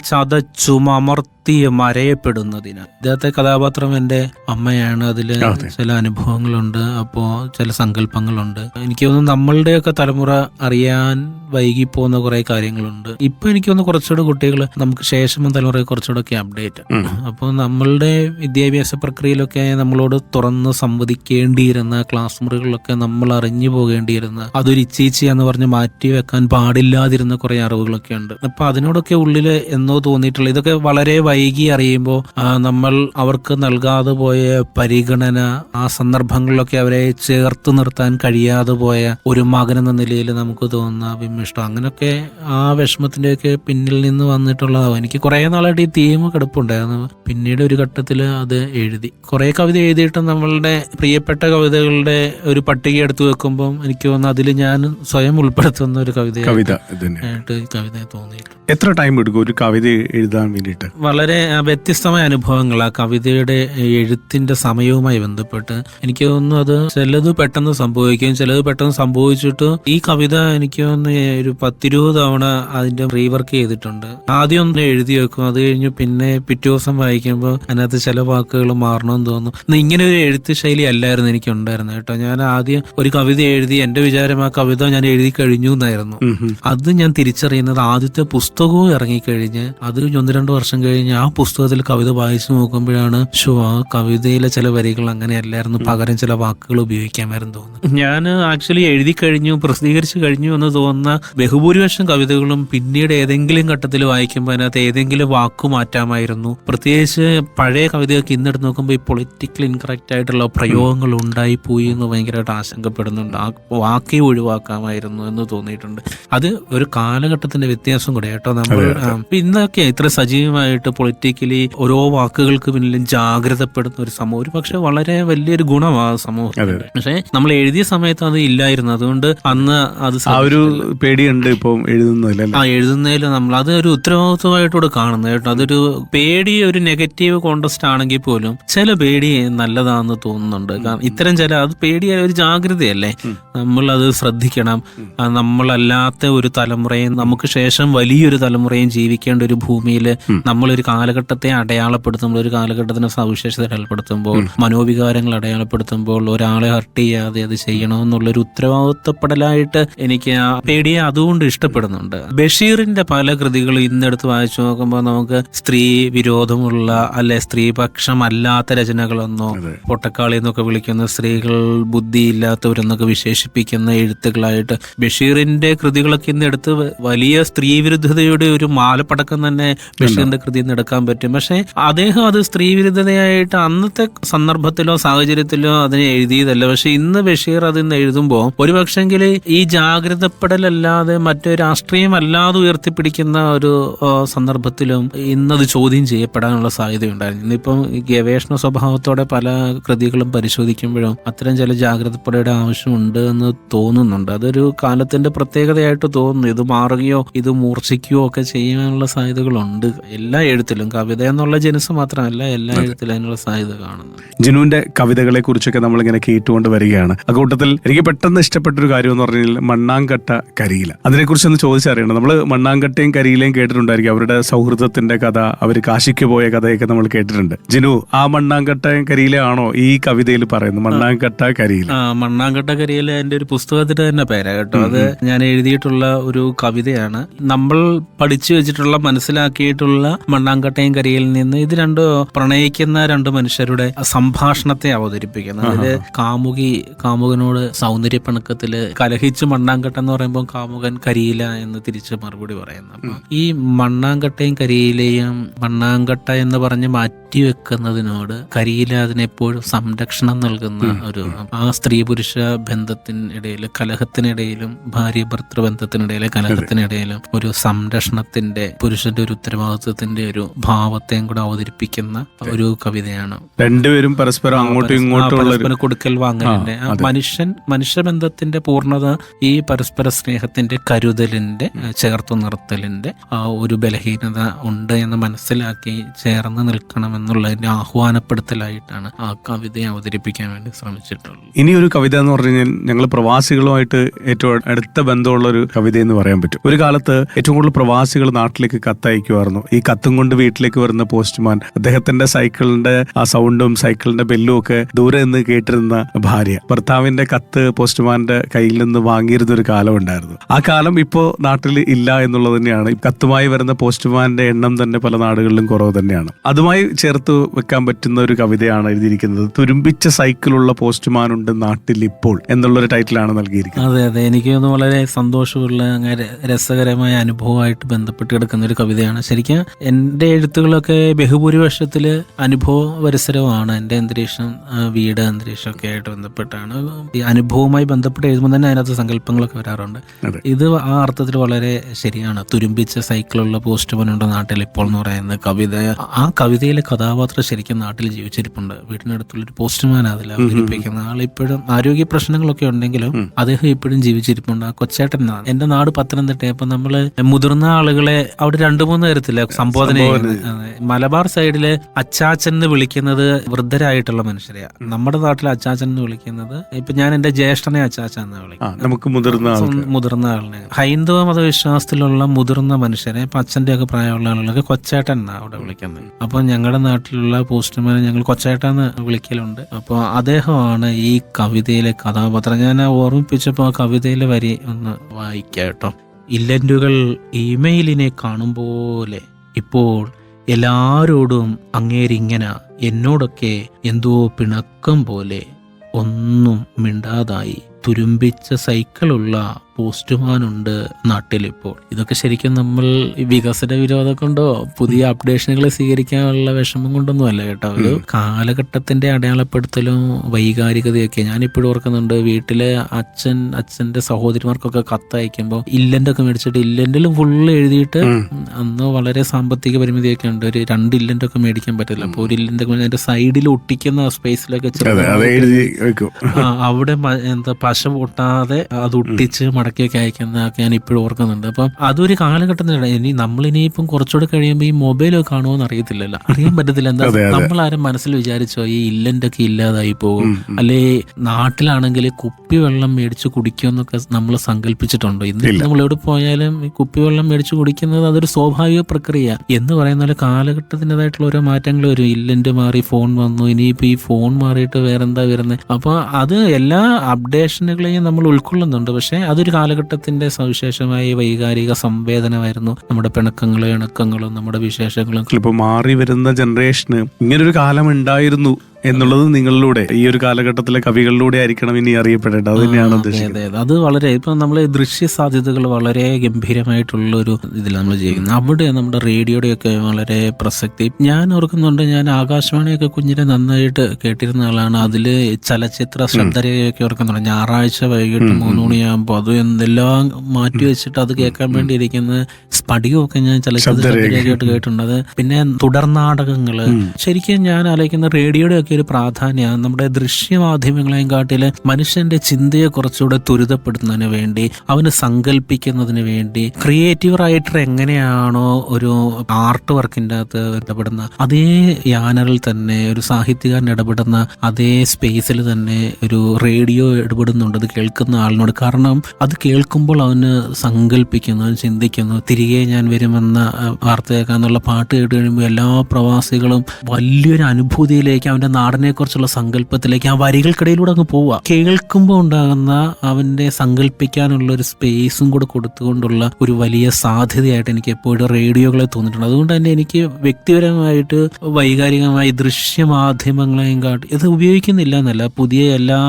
ചതച്ചുമർത്തി മരയപ്പെടുന്നതിന്. ഇദ്ദേഹത്തെ കഥാപാത്രം എന്റെ അമ്മയാണ്. അതിൽ ചില അനുഭവങ്ങളുണ്ട്. അപ്പോൾ ചില സങ്കല്പങ്ങളുണ്ട്. എനിക്ക് തോന്നുന്നു നമ്മളുടെയൊക്കെ തലമുറ അറിയാൻ വൈകി പോകുന്ന കുറെ കാര്യങ്ങളുണ്ട്. ഇപ്പൊ എനിക്ക് തോന്നുന്നു കുറച്ചുകൂടെ കുട്ടികൾ നമുക്ക് ശേഷം തലമുറ കുറച്ചുകൂടെ ഒക്കെ അപ്ഡേറ്റ് അപ്പോൾ നമ്മളുടെ വിദ്യാഭ്യാസ പ്രക്രിയയിലൊക്കെ നമ്മളോട് തുറന്ന് സംവദിക്കേണ്ടിയിരുന്ന ക്ലാസ് മുറികളിലൊക്കെ നമ്മൾ അറിഞ്ഞു പോകേണ്ടിയിരുന്ന അതൊരു ഇച്ചീച്ചി എന്ന് പറഞ്ഞ് മാറ്റി വെക്കാൻ പാടില്ലാതിരുന്ന കുറെ അറിവുകളൊക്കെ ഉണ്ട്. അപ്പൊ അതിനോടൊക്കെ ഉള്ളിൽ എന്നോ തോന്നിയിട്ടുള്ള ഇതൊക്കെ വളരെ വൈകി അറിയുമ്പോൾ നമ്മൾ അവർക്ക് നൽകാതെ പോയ പരിഗണന ആ സന്ദർഭങ്ങളിലൊക്കെ അവരെ ചേർത്ത് നിർത്താൻ കഴിയാതെ പോയ ഒരു മകൻ എന്ന നിലയിൽ നമുക്ക് തോന്നുന്ന വിമിഷ്ടം അങ്ങനെയൊക്കെ ആ വിഷമത്തിന്റെയൊക്കെ പിന്നിൽ നിന്ന് വന്നിട്ടുള്ളതാവും. എനിക്ക് കുറെ നാളായിട്ട് ഈ തീം കിടപ്പുണ്ടായിരുന്നു. പിന്നീട് ഒരു ഘട്ടത്തിൽ അത് എഴുതി. കുറേ കവിത എഴുതിയിട്ട് നമ്മളുടെ പ്രിയപ്പെട്ട കവിതകളുടെ ഒരു പട്ടിക എടുത്തു വെക്കുമ്പോൾ എനിക്ക് തോന്നുന്നു അതിൽ ഞാൻ സ്വയം ഉൾപ്പെടുത്തുന്ന ഒരു കവിത കവിത ഈ തോന്നിയിട്ടുണ്ട്. എത്ര ടൈം എടുക്കും ഒരു കവിത എഴുതാൻ വേണ്ടിയിട്ട്? വളരെ ആ, വ്യത്യസ്തമായ അനുഭവങ്ങൾ. ആ കവിതയുടെ എഴുത്തിന്റെ സമയവുമായി ബന്ധപ്പെട്ട് എനിക്ക് തോന്നുന്നു അത് ചിലത് പെട്ടെന്ന് സംഭവിക്കും ചിലത് പെട്ടെന്ന് സംഭവിച്ചിട്ട് ഈ കവിത എനിക്ക് തോന്നുന്നു ഒരു പത്തിരുപത് തവണ അതിന്റെ റീവർക്ക് ചെയ്തിട്ടുണ്ട്. ആദ്യം ഒന്ന് എഴുതി വെക്കും. അത് കഴിഞ്ഞ് പിന്നെ പിറ്റേ ദിവസം വായിക്കുമ്പോൾ അതിനകത്ത് ചില വാക്കുകൾ മാറണമെന്ന് തോന്നുന്നു. ഇങ്ങനെ ഒരു എഴുത്ത് ശൈലി അല്ലായിരുന്നു എനിക്ക് ഉണ്ടായിരുന്നത് കേട്ടോ. ഞാൻ ആദ്യം ഒരു കവിത എഴുതി എന്റെ വിചാരം ആ കവിത ഞാൻ എഴുതി കഴിഞ്ഞു എന്നായിരുന്നു. അത് ഞാൻ തിരിച്ചറിയുന്നത് ആദ്യത്തെ പുസ്തകവും ഇറങ്ങിക്കഴിഞ്ഞ് അത് ഒന്ന് രണ്ട് വർഷം കഴിഞ്ഞ് ആ പുസ്തകത്തിൽ കവിത വായിച്ചു നോക്കുമ്പോഴാണ് ഷോ ആ കവിതയിലെ ചില വരികൾ അങ്ങനെയല്ലായിരുന്നു പകരം ചില വാക്കുകൾ ഉപയോഗിക്കാമായിരുന്നു തോന്നുന്നു ഞാൻ ആക്ച്വലി എഴുതി കഴിഞ്ഞു പ്രസിദ്ധീകരിച്ചു കഴിഞ്ഞു എന്ന് തോന്നുന്ന ബഹുഭൂരിപക്ഷം കവിതകളും പിന്നീട് ഏതെങ്കിലും ഘട്ടത്തിൽ വായിക്കുമ്പോൾ അതിനകത്ത് ഏതെങ്കിലും വാക്കു മാറ്റാമായിരുന്നു. പ്രത്യേകിച്ച് പഴയ കവിതയൊക്കെ ഇന്നെടുത്ത് നോക്കുമ്പോൾ ഈ പൊളിറ്റിക്കൽ ഇൻകറക്റ്റ് ആയിട്ടുള്ള പ്രയോഗങ്ങൾ ഉണ്ടായി പോയി എന്ന് ഭയങ്കരമായിട്ട് ആശങ്കപ്പെടുന്നുണ്ട്. ആ വാക്കേ ഒഴിവാക്കാമായിരുന്നു എന്ന് തോന്നിയിട്ടുണ്ട്. അത് ഒരു കാലഘട്ടത്തിന്റെ വ്യത്യാസം കൂടെ കേട്ടോ നമ്മൾ ഇന്നൊക്കെ ഇത്ര സജീവമായിട്ട് പൊളിറ്റിക്കലി ഓരോ വാക്കുകൾക്ക് പിന്നിലും ജാഗ്രതപ്പെടുന്ന ഒരു സമൂഹം ഒരു പക്ഷെ വളരെ വലിയൊരു ഗുണമാണ് സമൂഹത്തിൽ പക്ഷെ നമ്മൾ എഴുതിയ സമയത്ത് അത് ഇല്ലായിരുന്നു. അതുകൊണ്ട് അന്ന് അത് ഒരു പേടിയുണ്ട് ഇപ്പം എഴുതുന്നതിൽ ആ എഴുതുന്നതിൽ നമ്മൾ അത് ഒരു ഉത്തരവാദിത്വമായിട്ടൂടെ കാണുന്നത് കേട്ടോ. അതൊരു പേടി ഒരു നെഗറ്റീവ് കോണ്ടസ്റ്റ് ആണെങ്കിൽ പോലും ചില പേടി നല്ലതാണെന്ന് തോന്നുന്നുണ്ട്. കാരണം ഇത്തരം ചില അത് പേടിയായ ഒരു ജാഗ്രതയല്ലേ? നമ്മൾ അത് ശ്രദ്ധിക്കണം. നമ്മളല്ലാത്ത ഒരു തലമുറയും നമുക്ക് ശേഷം വലിയൊരു തലമുറയും ജീവിക്കേണ്ട ഒരു ഭൂമിയിൽ നമ്മളൊരു കാലഘട്ടത്തെ അടയാളപ്പെടുത്തുമ്പോൾ ഒരു കാലഘട്ടത്തിന് സവിശേഷത അടയാളപ്പെടുത്തുമ്പോൾ മനോവികാരങ്ങൾ അടയാളപ്പെടുത്തുമ്പോൾ ഒരാളെ ഹർട്ട് ചെയ്യാതെ അത് ചെയ്യണമെന്നുള്ളൊരു ഉത്തരവാദിത്തപ്പെടലായിട്ട് എനിക്ക് ആ പേടിയെ അതുകൊണ്ട് ഇഷ്ടപ്പെടുന്നുണ്ട്. ബഷീറിന്റെ പല കൃതികളും ഇന്നെടുത്ത് വായിച്ചു നോക്കുമ്പോൾ നമുക്ക് സ്ത്രീ വിരോധമുള്ള അല്ലെ സ്ത്രീപക്ഷമല്ലാത്ത രചനകളെന്നോ പൊട്ടക്കാളി എന്നൊക്കെ വിളിക്കുന്ന സ്ത്രീകൾ ബുദ്ധിയില്ലാത്തവരെന്നൊക്കെ വിശേഷിപ്പിക്കുന്ന എഴുത്തുകളായിട്ട് ബഷീറിന്റെ കൃതികളൊക്കെ ഇന്നെടുത്ത് വലിയ സ്ത്രീ വിരുദ്ധതയുടെ ഒരു മാലപ്പടക്കം തന്നെ ബഷീറിന്റെ കൃതി എടുക്കാൻ പറ്റും. പക്ഷെ അദ്ദേഹം അത് സ്ത്രീവിരുദ്ധതയായിട്ട് അന്നത്തെ സന്ദർഭത്തിലോ സാഹചര്യത്തിലോ അതിനെ എഴുതിയതല്ല. പക്ഷെ ഇന്ന് ബഷീർ അതിന്ന് എഴുതുമ്പോൾ ഒരുപക്ഷെങ്കിൽ ഈ ജാഗ്രതപ്പെടലല്ലാതെ മറ്റു രാഷ്ട്രീയം അല്ലാതെ ഉയർത്തിപ്പിടിക്കുന്ന ഒരു സന്ദർഭത്തിലും ഇന്നത് ചോദ്യം ചെയ്യപ്പെടാനുള്ള സാധ്യതയുണ്ടായിരുന്നു. ഇന്നിപ്പം ഗവേഷണ സ്വഭാവത്തോടെ പല കൃതികളും പരിശോധിക്കുമ്പോഴും അത്തരം ചില ജാഗ്രതപ്പെടേണ്ട ആവശ്യമുണ്ട് എന്ന് തോന്നുന്നുണ്ട്. അതൊരു കാലത്തിന്റെ പ്രത്യേകതയായിട്ട് തോന്നുന്നു. ഇത് മാറുകയോ ഇത് മൂർച്ഛിക്കുകയോ ഒക്കെ ചെയ്യാനുള്ള സാധ്യതകളുണ്ട്. എല്ലാ എഴുത്തിലും കവിത എന്നുള്ള ജനുസ് മാത്രമല്ല എല്ലാ എഴുത്തിലും അതിനുള്ള സാധ്യത കാണുന്നു. ജിനുവിന്റെ കവിതകളെ കുറിച്ചൊക്കെ നമ്മൾ ഇങ്ങനെ കേട്ടുകൊണ്ട് വരികയാണ്. അക്കൂട്ടത്തിൽ എനിക്ക് പെട്ടെന്ന് ഇഷ്ടപ്പെട്ട ഒരു കാര്യം എന്ന് പറഞ്ഞാൽ മണ്ണാങ്കട്ട കരിയില. അതിനെക്കുറിച്ച് ഒന്ന് ചോദിച്ചറിയണം. നമ്മൾ മണ്ണാങ്കട്ടയും കരിയിലയും കേട്ടിട്ടുണ്ടായിരിക്കും. അവരുടെ സൗഹൃദത്തിന്റെ കഥ അവർ കാശിക്ക് പോയ കഥയൊക്കെ നമ്മൾ കേട്ടിട്ടുണ്ട്. ജിനു ആ മണ്ണാങ്കട്ടയും കരിയില ആണോ ഈ കവിതയിൽ പറയുന്നത്? മണ്ണാങ്കട്ട കരിയില. ആ മണ്ണാങ്കട്ട കരിയില എന്റെ ഒരു പുസ്തകത്തിന്റെ തന്നെ പേരാ കേട്ടോ. അത് ഞാൻ എഴുതിയിട്ടുള്ള ഒരു കവിതയാണ്. നമ്മൾ പഠിച്ചു വെച്ചിട്ടുള്ള മനസ്സിലാക്കിയിട്ടുള്ള മണ്ണാങ്കട്ടയും കരിയിൽ നിന്ന് ഇത് രണ്ടു പ്രണയിക്കുന്ന രണ്ട് മനുഷ്യരുടെ സംഭാഷണത്തെ അവതരിപ്പിക്കുന്നത് അതിൽ കാമുകി കാമുകനോട് സൗന്ദര്യപ്പണക്കത്തിൽ കലഹിച്ച് മണ്ണാങ്കട്ട എന്ന് പറയുമ്പോൾ കാമുകൻ കരിയില എന്ന് തിരിച്ച് മറുപടി പറയുന്നു. ഈ മണ്ണാങ്കട്ടയും കരിയിലെയും മണ്ണാങ്കട്ട എന്ന് പറഞ്ഞ് മാറ്റി വെക്കുന്നതിനോട് കരിയില അതിനെപ്പോഴും സംരക്ഷണം നൽകുന്ന ഒരു ആ സ്ത്രീ പുരുഷ ബന്ധത്തിനിടയിൽ കലഹത്തിനിടയിലും ഭാര്യ ഭർത്തൃ ബന്ധത്തിനിടയിലെ കലഹത്തിനിടയിലും ഒരു സംരക്ഷണത്തിന്റെ പുരുഷന്റെ ഒരു ഉത്തരവാദിത്വത്തിന്റെ ഒരു ഭാവത്തെയും കൂടെ അവതരിപ്പിക്കുന്ന ഒരു കവിതയാണ്. രണ്ടുപേരും പരസ്പരം അങ്ങോട്ടും ഇങ്ങോട്ടും കൊടുക്കൽ വാങ്ങലിന്റെ. മനുഷ്യൻ മനുഷ്യബന്ധത്തിന്റെ പൂർണത ഈ പരസ്പര സ്നേഹത്തിന്റെ കരുതലിന്റെ ചേർത്തു നിർത്തലിന്റെ ആ ഒരു ബലഹീനത ഉണ്ട് എന്ന് മനസ്സിലാക്കി ചേർന്ന് നിൽക്കണം എന്നുള്ളതിന്റെ ആഹ്വാനപ്പെടുത്തലായിട്ടാണ് ആ കവിതയെ അവതരിപ്പിക്കാൻ വേണ്ടി ശ്രമിച്ചിട്ടുള്ളത്. ഇനി ഒരു കവിത എന്ന് പറഞ്ഞു കഴിഞ്ഞാൽ ഞങ്ങൾ പ്രവാസികളുമായിട്ട് ഏറ്റവും അടുത്ത ബന്ധമുള്ള ഒരു കവിത എന്ന് പറയാൻ പറ്റും. ഒരു കാലത്ത് ഏറ്റവും കൂടുതൽ പ്രവാസികൾ നാട്ടിലേക്ക് കത്തയക്കുമായിരുന്നു. ഈ കത്തും കൊണ്ട് വീട്ടിലേക്ക് വരുന്ന പോസ്റ്റ്മാൻ. അദ്ദേഹത്തിന്റെ സൈക്കിളിന്റെ ആ സൗണ്ടും സൈക്കിളിന്റെ ബെല്ലും ഒക്കെ ദൂരെ നിന്ന് കേട്ടിരുന്ന ഭാര്യ. ഭർത്താവിന്റെ കത്ത് പോസ്റ്റ്മാന്റെ കയ്യിൽ നിന്ന് വാങ്ങിയിരുന്നൊരു കാലം ഉണ്ടായിരുന്നു. ആ കാലം ഇപ്പോ നാട്ടിൽ ഇല്ല എന്നുള്ളത് തന്നെയാണ്. കത്തുമായി വരുന്ന പോസ്റ്റ്മാന്റെ എണ്ണം തന്നെ പല നാടുകളിലും കുറവ് തന്നെയാണ്. അതുമായി ചേർത്ത് വെക്കാൻ പറ്റുന്ന ഒരു കവിതയാണ് എഴുതിയിരിക്കുന്നത്. തുരുമ്പിച്ച സൈക്കിളുള്ള പോസ്റ്റ്മാൻ ഉണ്ട് നാട്ടിൽ ഇപ്പോൾ എന്നുള്ളൊരു ടൈറ്റിലാണ് നൽകിയിരിക്കുന്നത്. അതെ അതെ. എനിക്ക് വളരെ സന്തോഷമുള്ള രസകരമായ അനുഭവമായിട്ട് ബന്ധപ്പെട്ട് കിടക്കുന്ന ഒരു കവിതയാണ്. ശരിക്കും എഴുത്തുകളൊക്കെ ബഹുഭൂരിപക്ഷത്തിൽ അനുഭവ പരിസരമാണ് എന്റെ അന്തരീക്ഷം വീട് അന്തരീക്ഷമൊക്കെ ആയിട്ട് ബന്ധപ്പെട്ടാണ്. ഈ അനുഭവവുമായി ബന്ധപ്പെട്ട് എഴുതുമ്പോൾ തന്നെ അതിനകത്ത് സങ്കല്പങ്ങളൊക്കെ വരാറുണ്ട്. ഇത് ആ അർത്ഥത്തിൽ വളരെ ശരിയാണ്. തുരുമ്പിച്ച സൈക്കിളുള്ള പോസ്റ്റ് പോലുണ്ട് നാട്ടിൽ ഇപ്പോൾ എന്ന് പറയുന്ന കവിത. ആ കവിതയിലെ കഥാപാത്രം ശരിക്കും നാട്ടിൽ ജീവിച്ചിരിപ്പുണ്ട്. വീടിനടുത്തുള്ളൊരു പോസ്റ്റ്മാൻ അതിൽ അവതരിപ്പിക്കുന്ന ആൾ ഇപ്പോഴും ആരോഗ്യ പ്രശ്നങ്ങളൊക്കെ ഉണ്ടെങ്കിലും അദ്ദേഹം ഇപ്പോഴും ജീവിച്ചിരിപ്പുണ്ട്. ആ കൊച്ചേട്ടൻ എന്റെ എന്റെ നാട് പത്തനംതിട്ട അപ്പൊ നമ്മൾ മുതിർന്ന ആളുകളെ അവിടെ രണ്ടു മൂന്ന് തരത്തിൽ സംബോധന. മലബാർ സൈഡിൽ അച്ചാച്ചൻ എന്ന് വിളിക്കുന്നത് വൃദ്ധരായിട്ടുള്ള മനുഷ്യരെയാ. നമ്മുടെ നാട്ടിൽ അച്ചാച്ചൻ എന്ന് വിളിക്കുന്നത് ഇപ്പൊ ഞാൻ എന്റെ ജ്യേഷ്ഠനെ അച്ചാച്ച എന്ന് വിളിക്കും നമുക്ക് മുതിർന്ന മുതിർന്ന ആളിനെ. ഹൈന്ദവ മതവിശ്വാസത്തിലുള്ള മുതിർന്ന മനുഷ്യരെ ഇപ്പൊ അച്ഛന്റെ ഒക്കെ പ്രായമുള്ള ആളുകളൊക്കെ കൊച്ചേട്ടൻ എന്നാ അവിടെ വിളിക്കുന്നത്. അപ്പൊ ഞങ്ങളുടെ നാട്ടിലുള്ള പോസ്റ്റ്മാനെ ഞങ്ങൾ കൊച്ചേട്ടൻ എന്ന് വിളിക്കലുണ്ട്. അപ്പോൾ അദ്ദേഹമാണ് ഈ കവിതയിലെ കഥാപാത്രം. ഞാൻ ഓർമ്മിപ്പിച്ചപ്പോൾ ആ കവിതയിലെ വരി ഒന്ന് വായിക്കാം കേട്ടോ. ഇല്ലന്റുകൾ ഇമെയിലിനെ കാണും പോലെ ഇപ്പോൾ എല്ലാരോടും അങ്ങേരിങ്ങനെ എന്നോടൊക്കെ എന്തോ പിണക്കം പോലെ ഒന്നും മിണ്ടാതായി. തുരുമ്പിച്ച സൈക്കിളുള്ള പോസ്റ്റ്മാനുണ്ട് നാട്ടിലിപ്പോൾ. ഇതൊക്കെ ശരിക്കും നമ്മൾ വികസന വിരോധം കൊണ്ടോ പുതിയ അപ്ഡേഷനുകൾ സ്വീകരിക്കാനുള്ള വിഷമം കൊണ്ടൊന്നും അല്ല കേട്ടോ. ഒരു കാലഘട്ടത്തിന്റെ അടയാളപ്പെടുത്തലും വൈകാരികതയൊക്കെ ഞാനിപ്പോഴും ഓർക്കുന്നുണ്ട്. വീട്ടിലെ അച്ഛൻ അച്ഛന്റെ സഹോദരിമാർക്കൊക്കെ കത്തയക്കുമ്പോൾ ഇല്ലന്റെ ഒക്കെ മേടിച്ചിട്ട് ഇല്ലന്റിലും ഫുള്ള് എഴുതിയിട്ട് അന്ന് വളരെ സാമ്പത്തിക പരിമിതിയൊക്കെ ഉണ്ട്. ഒരു രണ്ട് ഇല്ലന്റെ ഒക്കെ മേടിക്കാൻ പറ്റില്ല. അപ്പോൾ ഒരു ഇല്ലന്റെ അതിന്റെ സൈഡിൽ ഒട്ടിക്കുന്ന സ്പേസിലൊക്കെ അവിടെ എന്താ പശ പൊട്ടാതെ അത് ഒട്ടിച്ച് മടക്കിയൊക്കെ അയക്കുന്നതൊക്കെ ഞാൻ ഇപ്പോഴും ഓർക്കുന്നുണ്ട്. അപ്പം അതൊരു കാലഘട്ടത്തിലാണ് ഇനി നമ്മളിനിയിപ്പം കുറച്ചുകൂടെ കഴിയുമ്പോൾ ഈ മൊബൈലൊക്കെ കാണുമോന്ന് അറിയത്തില്ലല്ലോ അറിയാൻ പറ്റത്തില്ല. എന്താ നമ്മൾ ആരും മനസ്സിൽ വിചാരിച്ചോ ഈ ഇല്ലന്റെ ഒക്കെ ഇല്ലാതായി പോകും. അല്ലെ നാട്ടിലാണെങ്കിൽ കുപ്പി വെള്ളം മേടിച്ച് കുടിക്കുമെന്നൊക്കെ നമ്മൾ സങ്കല്പിച്ചിട്ടുണ്ടോ? ഇന്ന് നമ്മൾ എവിടെ പോയാലും ഈ കുപ്പി വെള്ളം മേടിച്ച് കുടിക്കുന്നത് അതൊരു സ്വാഭാവിക പ്രക്രിയ. എന്ന് പറയുന്ന ഒരു കാലഘട്ടത്തിന്റെതായിട്ടുള്ള ഓരോ മാറ്റങ്ങൾ വരും. ഇല്ലന്റ് മാറി ഫോൺ വന്നു ഇനിയിപ്പോൾ ഈ ഫോൺ മാറിയിട്ട് വേറെന്താ വരുന്നത് അപ്പോൾ അത് എല്ലാ അപ്ഡേഷനുകളെയും നമ്മൾ ഉൾക്കൊള്ളുന്നുണ്ട്. പക്ഷേ അതൊരു കാലഘട്ടത്തിന്റെ സവിശേഷമായ വൈകാരിക സംവേദനമായിരുന്നു നമ്മുടെ പിണക്കങ്ങളും ഇണക്കങ്ങളും നമ്മുടെ വിശേഷങ്ങളും. ഇപ്പൊ മാറി വരുന്ന ജനറേഷന് ഇങ്ങനൊരു കാലം ഉണ്ടായിരുന്നു. എന്നുള്ളത് നിങ്ങളിലൂടെ ഈ ഒരു കാലഘട്ടത്തിലെ കവികളിലൂടെ ആയിരിക്കണം ഇനി അറിയപ്പെടേണ്ടത്. അത് തന്നെയാണ് അതെ ഉദ്ദേശിക്കുന്നത്. അതെ. വളരെ ഇപ്പൊ നമ്മൾ ദൃശ്യ സാധ്യതകൾ വളരെ ഗംഭീരമായിട്ടുള്ള ഒരു ഇതിൽ നമ്മൾ ചെയ്യുന്നത് അവിടെ നമ്മുടെ റേഡിയോയുടെയൊക്കെ വളരെ പ്രസക്തി. ഞാൻ ഓർക്കുന്നുണ്ട് ഞാൻ ആകാശവാണിയൊക്കെ കുഞ്ഞിനെ നന്നായിട്ട് കേട്ടിരുന്ന ആളാണ്. അതിൽ ചലച്ചിത്ര ശ്രദ്ധരയൊക്കെ ഓർക്കുന്നുണ്ട്. ഞായറാഴ്ച വൈകിട്ട് മൂന്ന് മണിയാകുമ്പോൾ അത് എന്തെല്ലാം മാറ്റി വെച്ചിട്ട് അത് കേൾക്കാൻ വേണ്ടി ഇരിക്കുന്ന സ്പടികമൊക്കെ ഞാൻ ചലച്ചിത്ര ശ്രദ്ധരയൊക്കെ കേട്ടിട്ടുണ്ട്. അത് പിന്നെ തുടർനാടകങ്ങൾ ശരിക്കും ഞാൻ ആലോചിക്കുന്ന റേഡിയോയുടെ ഒക്കെ ഒരു പ്രാധാന്യം. നമ്മുടെ ദൃശ്യമാധ്യമങ്ങളെയും കാട്ടിൽ മനുഷ്യന്റെ ചിന്തയെ കുറച്ചുകൂടെ ത്വരിതപ്പെടുത്തുന്നതിന് വേണ്ടി അവന് സങ്കല്പിക്കുന്നതിന് വേണ്ടി ക്രിയേറ്റീവ് റൈറ്റർ എങ്ങനെയാണോ ഒരു ആർട്ട് വർക്കിന്റെ അകത്ത് ഇടപെടുന്ന അതേ യാനറിൽ തന്നെ ഒരു സാഹിത്യകാരൻ ഇടപെടുന്ന അതേ സ്പേസിൽ തന്നെ ഒരു റേഡിയോ ഇടപെടുന്നുണ്ട്. അത് കേൾക്കുന്ന ആളിനോട്. കാരണം അത് കേൾക്കുമ്പോൾ അവന് സങ്കല്പിക്കുന്നു അവൻ ചിന്തിക്കുന്നു. തിരികെ ഞാൻ വരുമെന്ന ആ, വാർത്ത കേൾക്കാന്നുള്ള പാട്ട് കേട്ട് കഴിയുമ്പോൾ എല്ലാ പ്രവാസികളും വലിയൊരു അനുഭൂതിയിലേക്ക് അവന്റെ നാടിനെക്കുറിച്ചുള്ള സങ്കല്പത്തിലേക്ക് ആ വരികൾക്കിടയിലൂടെ അങ്ങ് പോവുക. കേൾക്കുമ്പോൾ ഉണ്ടാകുന്ന അവന്റെ സങ്കല്പിക്കാനുള്ള ഒരു സ്പേസും കൂടെ കൊടുത്തുകൊണ്ടുള്ള ഒരു വലിയ സാധ്യതയായിട്ട് എനിക്ക് എപ്പോഴും റേഡിയോകളെ തോന്നിയിട്ടുണ്ട്. അതുകൊണ്ട് തന്നെ എനിക്ക് വ്യക്തിപരമായിട്ട് വൈകാരികമായി ദൃശ്യമാധ്യമങ്ങളെയും കാട്ടി ഇത് ഉപയോഗിക്കുന്നില്ല എന്നല്ല. പുതിയ എല്ലാ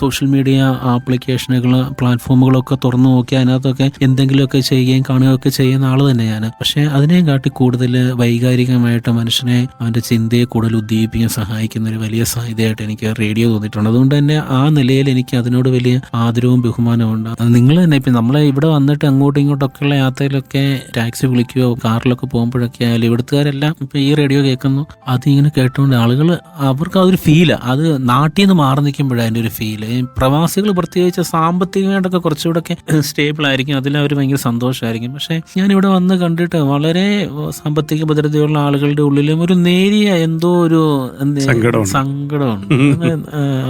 സോഷ്യൽ മീഡിയ ആപ്ലിക്കേഷനുകൾ പ്ലാറ്റ്ഫോമുകളൊക്കെ തുറന്നു നോക്കി അതിനകത്തൊക്കെ എന്തെങ്കിലുമൊക്കെ ചെയ്യുകയും കാണുകയൊക്കെ ചെയ്യുന്ന ആൾ തന്നെയാണ്. പക്ഷേ അതിനെയും കാട്ടി കൂടുതൽ വൈകാരികമായിട്ട് മനുഷ്യനെ അവന്റെ ചിന്തയെ കൂടുതൽ ഉദ്ദീപിക്കാൻ സഹായിക്കുന്ന ഒരു വലിയ സാധ്യതയായിട്ട് എനിക്ക് റേഡിയോ തോന്നിയിട്ടുണ്ട്. അതുകൊണ്ട് തന്നെ ആ നിലയിൽ എനിക്ക് അതിനോട് വലിയ ആദരവും ബഹുമാനവും ഉണ്ട്. നിങ്ങൾ തന്നെ ഇപ്പം നമ്മളെ ഇവിടെ വന്നിട്ട് അങ്ങോട്ടും ഇങ്ങോട്ടൊക്കെയുള്ള യാത്രയിലൊക്കെ ടാക്സി വിളിക്കുകയോ കാറിലൊക്കെ പോകുമ്പോഴൊക്കെ ആയാലും ഇവിടുത്തുകാരെല്ലാം ഇപ്പം ഈ റേഡിയോ കേൾക്കുന്നു. അതിങ്ങനെ കേട്ടുകൊണ്ട് ആളുകൾ അവർക്ക് അതൊരു ഫീൽ. അത് നാട്ടിൽ നിന്ന് മാറി നിൽക്കുമ്പോഴാണ് അതിന്റെ ഒരു ഫീൽ. പ്രവാസികൾ പ്രത്യേകിച്ച് സാമ്പത്തികമായിട്ടൊക്കെ കുറച്ചുകൂടെ ഒക്കെ സ്റ്റേബിൾ ആയിരിക്കും. അതിൽ അവർ ഭയങ്കര സന്തോഷമായിരിക്കും. പക്ഷേ ഞാനിവിടെ വന്ന് കണ്ടിട്ട് വളരെ സാമ്പത്തിക ഭദ്രതയുള്ള ആളുകളുടെ ഉള്ളിലും ഒരു നേരിയ എന്തോ ഒരു സങ്കടമുണ്ട്.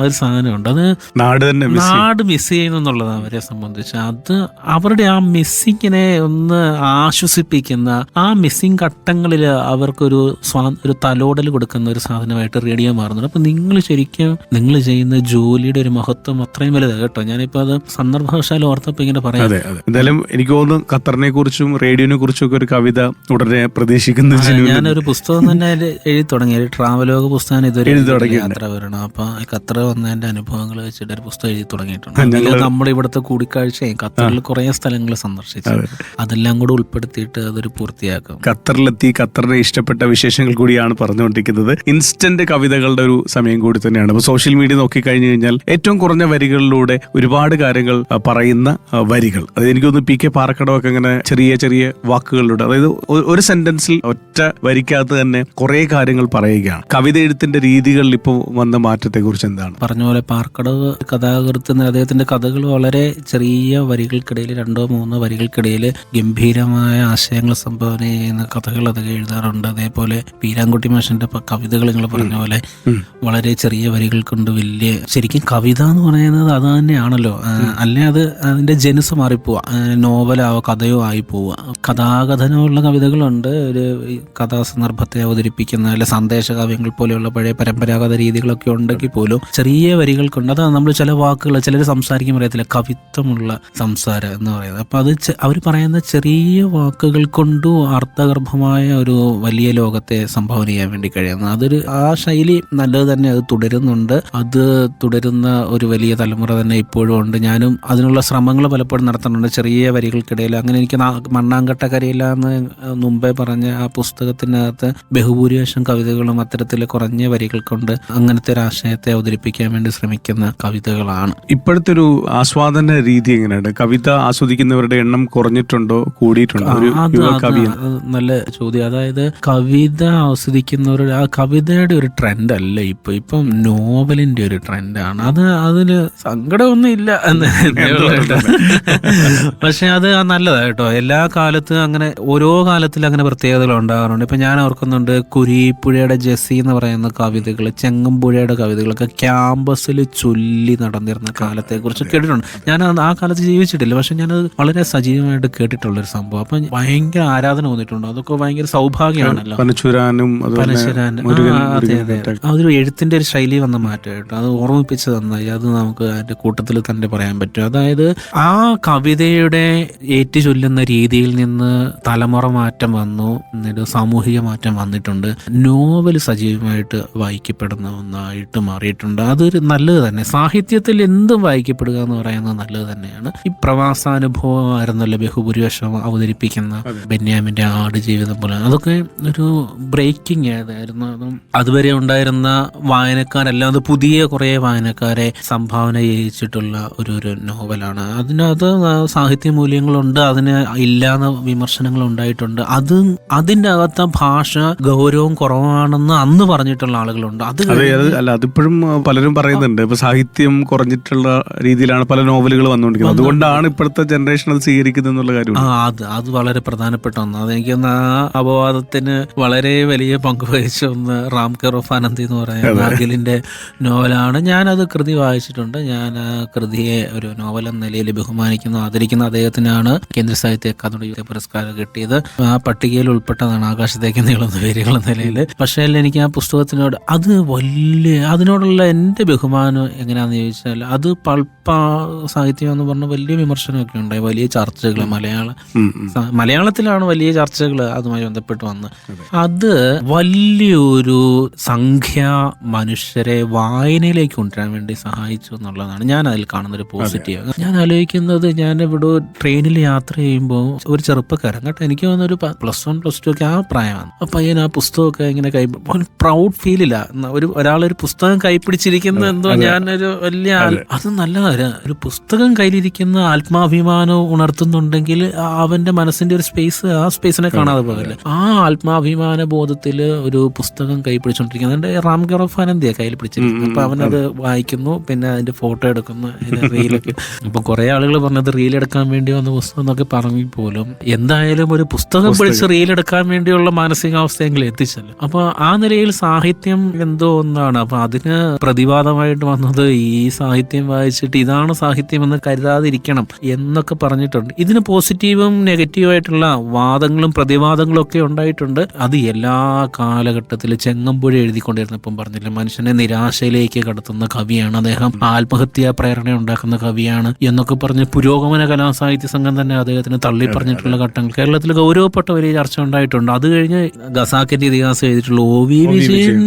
ഒരു സാധനമുണ്ട്. അത് നാട് തന്നെ നാട് മിസ് ചെയ്യുന്നു എന്നുള്ളതാണ് അവരെ സംബന്ധിച്ച്. അത് അവരുടെ ആ മിസ്സിങ്ങിനെ ഒന്ന് ആശ്വസിപ്പിക്കുന്ന ആ മിസ്സിങ് ഘട്ടങ്ങളിൽ അവർക്കൊരു സ്വാ ഒരു തലോടൽ കൊടുക്കുന്ന ഒരു സാധനമായിട്ട് റേഡിയോ മാറുന്നുണ്ട്. അപ്പൊ നിങ്ങൾ ശരിക്കും നിങ്ങൾ ചെയ്യുന്ന ജോലിയുടെ ഒരു മഹത്വം അത്രയും വലുതാണ് കേട്ടോ. ഞാനിപ്പോ അത് സന്ദർഭവശാൽ ഓർത്തപ്പോ ഇങ്ങനെ പറയാം. അതെ അതെ. എന്തായാലും എനിക്ക് തോന്നുന്നു ഖത്തറിനെ കുറിച്ചും റേഡിയോനെ കുറിച്ചും ഒക്കെ ഒരു കവിത ഉടനെ പ്രതീക്ഷിക്കുന്ന ഞാനൊരു പുസ്തകം തന്നെ എഴുതി തുടങ്ങി. ട്രാവലോഗ ട്രാവലോക പുസ്തകം ഇതുവരെ എഴുതി. തുടങ്ങിയിട്ടുണ്ട്. യാത്ര വരണം. അപ്പൊ ഖത്തർ വന്നതിന്റെ അനുഭവങ്ങൾ വെച്ചിട്ട് ഒരു പുസ്തകം എഴുതി തുടങ്ങിയിട്ടുണ്ട്. നമ്മൾ നമ്മുടെ ഇവിടുത്തെ കൂടിക്കാഴ്ചയും ഖത്തറിൽ കുറെ സ്ഥലങ്ങൾ സന്ദർശിച്ചു. അതെല്ലാം കൂടെ ഉൾപ്പെടുത്തിയിട്ട് അതൊരു പൂർത്തിയാക്കും. ഖത്തറിലെത്തി ഖത്തറിനെ ഇഷ്ടപ്പെട്ട വിശേഷങ്ങൾ കൂടിയാണ് പറഞ്ഞുകൊണ്ടിരിക്കുന്നത്. ഇൻസ്റ്റന്റ് കവിതകളുടെ ഒരു സമയം കൂടി തന്നെയാണ്. അപ്പൊ സോഷ്യൽ മീഡിയ നോക്കി കഴിഞ്ഞു കഴിഞ്ഞാൽ ഏറ്റവും കുറഞ്ഞ വരികളിലൂടെ ഒരുപാട് കാര്യങ്ങൾ പറയുന്ന വരികൾ. അത് എനിക്കൊന്ന് പി കെ പാറക്കടമൊക്കെ അങ്ങനെ ചെറിയ ചെറിയ വാക്കുകളിലൂടെ അതായത് ഒരു സെന്റൻസിൽ ഒറ്റ വരിക്കകത്ത് തന്നെ കുറെ കാര്യങ്ങൾ പറയുകയാണ്. കവിത എഴുത്തിന്റെ രീതികളിൽ ഇപ്പോൾ വന്ന മാറ്റത്തെ കുറിച്ച് എന്താണ്? പറഞ്ഞ പോലെ പാർക്കടവ് കഥാകൃത്ത് അദ്ദേഹത്തിന്റെ കഥകൾ വളരെ ചെറിയ വരികൾക്കിടയിൽ രണ്ടോ മൂന്നോ വരികൾക്കിടയിൽ ഗംഭീരമായ ആശയങ്ങൾ സംഭാവന ചെയ്യുന്ന കഥകൾ അദ്ദേഹം എഴുതാറുണ്ട്. അതേപോലെ പീരാൻകുട്ടി മാഷിന്റെ കവിതകൾ നിങ്ങൾ പറഞ്ഞ പോലെ വളരെ ചെറിയ വരികൾ കൊണ്ട് വലിയ ശരിക്കും കവിത എന്ന് പറയുന്നത് അത് തന്നെയാണല്ലോ. അല്ലെ അത് അതിന്റെ ജനുസ് മാറിപ്പോവാ. ആ, നോവലാവോ കഥയോ ആയി പോവുക കഥാകഥനമുള്ള കവിതകളുണ്ട്. ഒരു കഥാ കഥാസന്ദർഭത്തെ അവതരിപ്പിക്കുന്ന അല്ലെ സന്ദേശകാവ്യങ്ങൾ പോലെയുള്ള പഴയ പരമ്പരാഗത രീതികളൊക്കെ ഉണ്ടെങ്കിൽ പോലും ചെറിയ വരികൾക്കുണ്ട്. അതാണ് നമ്മൾ ചില വാക്കുകൾ ചിലർ സംസാരിക്കാൻ പറയത്തില്ല. കവിത്വമുള്ള സംസാരം എന്ന് പറയുന്നത്. അപ്പോൾ അത് അവർ പറയുന്ന ചെറിയ വാക്കുകൾ കൊണ്ടും അർത്ഥഗർഭമായ ഒരു വലിയ ലോകത്തെ സംഭാവന ചെയ്യാൻ വേണ്ടി കഴിയുന്നു. അതൊരു ആ ശൈലി നല്ലത് തന്നെ അത് തുടരുന്നുണ്ട്. അത് തുടരുന്ന ഒരു വലിയ തലമുറ തന്നെ ഇപ്പോഴും ഉണ്ട്. ഞാനും അതിനുള്ള ശ്രമങ്ങൾ പലപ്പോഴും നടത്തുന്നുണ്ട്. ചെറിയ വരികൾക്കിടയിൽ അങ്ങനെ എനിക്ക് മണ്ണാങ്കട്ട കരയില്ല എന്ന് മുമ്പേ പറഞ്ഞ ആ പുസ്തകത്തിനകത്ത് ബഹുഭൂരിപക്ഷം കവിതകളും അത്തരത്തിൽ കുറഞ്ഞ വരികൾക്ക് കൊണ്ട് അങ്ങനത്തെ ഒരു ആശയത്തെ അവതരിപ്പിക്കാൻ വേണ്ടി ശ്രമിക്കുന്ന കവിതകളാണ്. ഇപ്പോഴത്തെ ഒരു ആസ്വാദന രീതി എങ്ങനെയാണ് കവിത ആസ്വദിക്കുന്നവരുടെ എണ്ണം കുറഞ്ഞിട്ടുണ്ടോ കൂടിയിട്ടുണ്ടോ? നല്ല ചോദ്യം. അതായത് കവിത ആസ്വദിക്കുന്നവർ ആ കവിതയുടെ ഒരു ട്രെൻഡ് അല്ല ഇപ്പൊ. ഇപ്പം നോവലിന്റെ ഒരു ട്രെൻഡാണ് അത് അതിന് സങ്കടമൊന്നും ഇല്ല (laughs) (laughs) പക്ഷെ അത് നല്ലതാ കേട്ടോ. എല്ലാ കാലത്തും അങ്ങനെ ഓരോ കാലത്തിലും അങ്ങനെ പ്രത്യേകതകൾ ഉണ്ടാകാറുണ്ട്. ഇപ്പൊ ഞാൻ ഓർക്കുന്നുണ്ട് കുരീപ്പുഴയുടെ ജെസ്സി എന്ന് പറയുന്ന കവിതകൾ ചെങ്ങമ്പുഴയുടെ കവിതകളൊക്കെ ക്യാമ്പസിൽ ചൊല്ലി നടന്നിരുന്ന കാലത്തെ കുറിച്ച് കേട്ടിട്ടുണ്ട്. ഞാൻ ആ കാലത്ത് ജീവിച്ചിട്ടില്ല. പക്ഷെ ഞാൻ അത് വളരെ സജീവമായിട്ട് കേട്ടിട്ടുള്ള ഒരു സംഭവം. അപ്പൊ ഭയങ്കര ആരാധന തോന്നിയിട്ടുണ്ട് അതൊക്കെ ഭയങ്കര സൗഭാഗ്യമാണല്ലോ. അതൊരു എഴുത്തിന്റെ ഒരു ശൈലി വന്ന മാറ്റമായിട്ട്? അത് ഓർമ്മിപ്പിച്ച് തന്നായി അത് നമുക്ക് അതിന്റെ കൂട്ടത്തിൽ തന്നെ പറയാൻ പറ്റും. അതായത് ആ കവിതയുടെ ഏറ്റു ചൊല്ലുന്ന രീതിയിൽ നിന്ന് തലമുറ മാറ്റം വന്നു. എന്നിട്ട് സാമൂഹിക മാറ്റം വന്നിട്ടുണ്ട്. നോവൽ സജീവമായിട്ട് വായിക്കപ്പെടുന്ന ഒന്നായിട്ട് മാറിയിട്ടുണ്ട്. അതൊരു നല്ലത് തന്നെ. സാഹിത്യത്തിൽ എന്തും വായിക്കപ്പെടുക എന്ന് പറയുന്നത് നല്ലത് തന്നെയാണ്. ഈ പ്രവാസാനുഭവമായിരുന്നല്ലോ ബഹുഭൂരിപക്ഷം അവതരിപ്പിക്കുന്ന ബെന്യാമിന്റെ ആട് ജീവിതം പോലെ. അതൊക്കെ ഒരു ബ്രേക്കിംഗ് ആയതായിരുന്നു. അതും അതുവരെ ഉണ്ടായിരുന്ന വായനക്കാരെല്ലാം അത് പുതിയ കുറേ വായനക്കാരെ സംഭാവന ചെയ്യിച്ചിട്ടുള്ള ഒരു ഒരു നോവലാണ്. അതിനകത്ത് സാഹിത്യ മൂല്യങ്ങളുണ്ട് അതിന് ഇല്ലാന്ന് വിമർശനങ്ങൾ ഉണ്ടായിട്ടുണ്ട്. അത് അതിന്റെ അകത്ത ഭാഷ ഗൗരവം കുറവാണെന്ന് അന്ന് പറഞ്ഞിട്ടുള്ള ആളുകളുണ്ട്. അത് അതെ അത് അല്ല അതിപ്പോഴും പലരും പറയുന്നുണ്ട്. ഇപ്പൊ സാഹിത്യം കുറഞ്ഞിട്ടുള്ള രീതിയിലാണ് പല നോവലുകൾ വന്നുകൊണ്ടിരിക്കുന്നത്. അതുകൊണ്ടാണ് ഇപ്പോഴത്തെ ജനറേഷൻ അത് സ്വീകരിക്കുന്നത് എന്നുള്ള കാര്യം അത് അത് വളരെ പ്രധാനപ്പെട്ട ഒന്ന്. അതെനിക്ക് ആ അപവാദത്തിന് വളരെ വലിയ പങ്ക് വഹിച്ച ഒന്ന് റാം കെയർ ഓഫ് ആനന്ദി എന്ന് പറയുന്ന അഖിലിന്റെ നോവലാണ്. ഞാനത് കൃതി വായിച്ചിട്ടുണ്ട്. ഞാൻ കൃതിയെ ഒരു നോവൽ എന്ന നിലയിൽ ബഹുമാനിക്കുന്നു ആദരിക്കുന്ന. അദ്ദേഹത്തിനാണ് കേന്ദ്ര സാഹിത്യ അക്കാദമി പുരസ്കാരം കിട്ടിയത്. ആ പട്ടികയിൽ ഉൾപ്പെട്ടതാണ് ആകാശത്തേക്ക് നീളുന്ന പേരുകൾ എന്ന നിലയിൽ. പക്ഷേ എനിക്ക് ആ പുസ്തകത്തിനോട് അത് വലിയ അതിനോടുള്ള എന്റെ ബഹുമാനം എങ്ങനെയാണെന്ന് ചോദിച്ചാൽ അത് പൾപ്പ സാഹിത്യം എന്ന് പറഞ്ഞ വലിയ വിമർശനമൊക്കെ ഉണ്ടായി. വലിയ ചർച്ചകൾ മലയാള മലയാളത്തിലാണ് വലിയ ചർച്ചകൾ അതുമായി ബന്ധപ്പെട്ട് വന്ന് അത്. വലിയൊരു സംഖ്യ മനുഷ്യരെ വായനയിലേക്ക് കൊണ്ടുവരാൻ വേണ്ടി സഹായിച്ചു എന്നുള്ളതാണ്. ഞാൻ അതിൽ കാണുന്ന ഒരു പോസിറ്റീവ്. ഞാൻ ആലോചിക്കുന്നത് ഞാൻ ഇവിടെ ട്രെയിനിൽ യാത്ര ചെയ്യുമ്പോൾ ഒരു ചെറുപ്പക്കാരൻ കേട്ടോ എനിക്ക് തോന്നുന്ന ഒരു പ്ലസ് വൺ പ്ലസ് ടു ഒക്കെ ആ പ്രായമാണ്. ആ പയ്യൻ ആ പുസ്തകമൊക്കെ ഇങ്ങനെ കൈ പ്രൗഡ് ഫീലില്ല ഒരു ഒരാൾ ഒരു പുസ്തകം കൈപ്പിടിച്ചിരിക്കുന്ന എന്തോ ഞാനൊരു വലിയ അത്. അത് നല്ലതാണ് ഒരു പുസ്തകം കയ്യിലിരിക്കുന്ന ആത്മാഭിമാനം ഉണർത്തുന്നുണ്ടെങ്കിൽ അവന്റെ മനസ്സിന്റെ ഒരു സ്പേസ് ആ സ്പേസിനെ കാണാതെ പോകല്ലേ ആ ആത്മാഭിമാന ബോധത്തിൽ ഒരു പുസ്തകം കൈപ്പിടിച്ചോണ്ടിരിക്കുന്നത് എന്റെ റാം ഗറഫാൻ എന്തിയാ ആനന്ദിയ കയ്യിൽ പിടിച്ചിരിക്കുന്നത് അപ്പൊ അവനത് വായിക്കുന്നു പിന്നെ അതിന്റെ ഫോട്ടോ എടുക്കുന്നു അതിന്റെ റീലൊക്കെ അപ്പൊ കുറെ ആളുകൾ പറഞ്ഞത് റീൽ എടുക്കാൻ വേണ്ടി വന്ന പുസ്തകം എന്നൊക്കെ പറഞ്ഞു പോലും എന്തായാലും ഒരു പുസ്തകം പിടിച്ച് റീൽ എടുക്കാൻ വേണ്ടിയുള്ള മാനസികാവസ്ഥയെങ്കിലും എത്തിച്ചല്ലോ. അപ്പൊ ആ നിലയിൽ സാഹിത്യം എന്തോ ഒന്നാണ് അപ്പൊ അതിന് പ്രതിവാദമായിട്ട് വന്നത് ഈ സാഹിത്യം വായിച്ചിട്ട് ഇതാണ് സാഹിത്യം എന്ന് കരുതാതിരിക്കണം എന്നൊക്കെ പറഞ്ഞിട്ടുണ്ട്. ഇതിന് പോസിറ്റീവും നെഗറ്റീവായിട്ടുള്ള വാദങ്ങളും പ്രതിവാദങ്ങളും ഒക്കെ ഉണ്ടായിട്ടുണ്ട്. അത് എല്ലാ കാലഘട്ടത്തിലും ചെങ്ങമ്പുഴ എഴുതിക്കൊണ്ടിരുന്നപ്പം പറഞ്ഞില്ല മനുഷ്യനെ നിരാശയിലേക്ക് കടത്തുന്ന കവിയാണ് അദ്ദേഹം. ആത്മഹത്യാ പ്രേരണ ഉണ്ടാക്കുന്ന കവിയാണ് എന്നൊക്കെ പറഞ്ഞ് പുരോഗമന കലാസാഹിത്യ സംഘം തന്നെ അദ്ദേഹത്തിന് തള്ളി പറഞ്ഞിട്ടുള്ള ഘട്ടങ്ങൾ. കേരളത്തിൽ ഗൗരവപ്പെട്ട വലിയ ചർച്ച ഉണ്ടായിട്ടുണ്ട്. അത് കഴിഞ്ഞ് ഗസാക്കിന്റെ ഇതിഹാസം എഴുതിയിട്ടുള്ള ഒ വി വിജയൻ.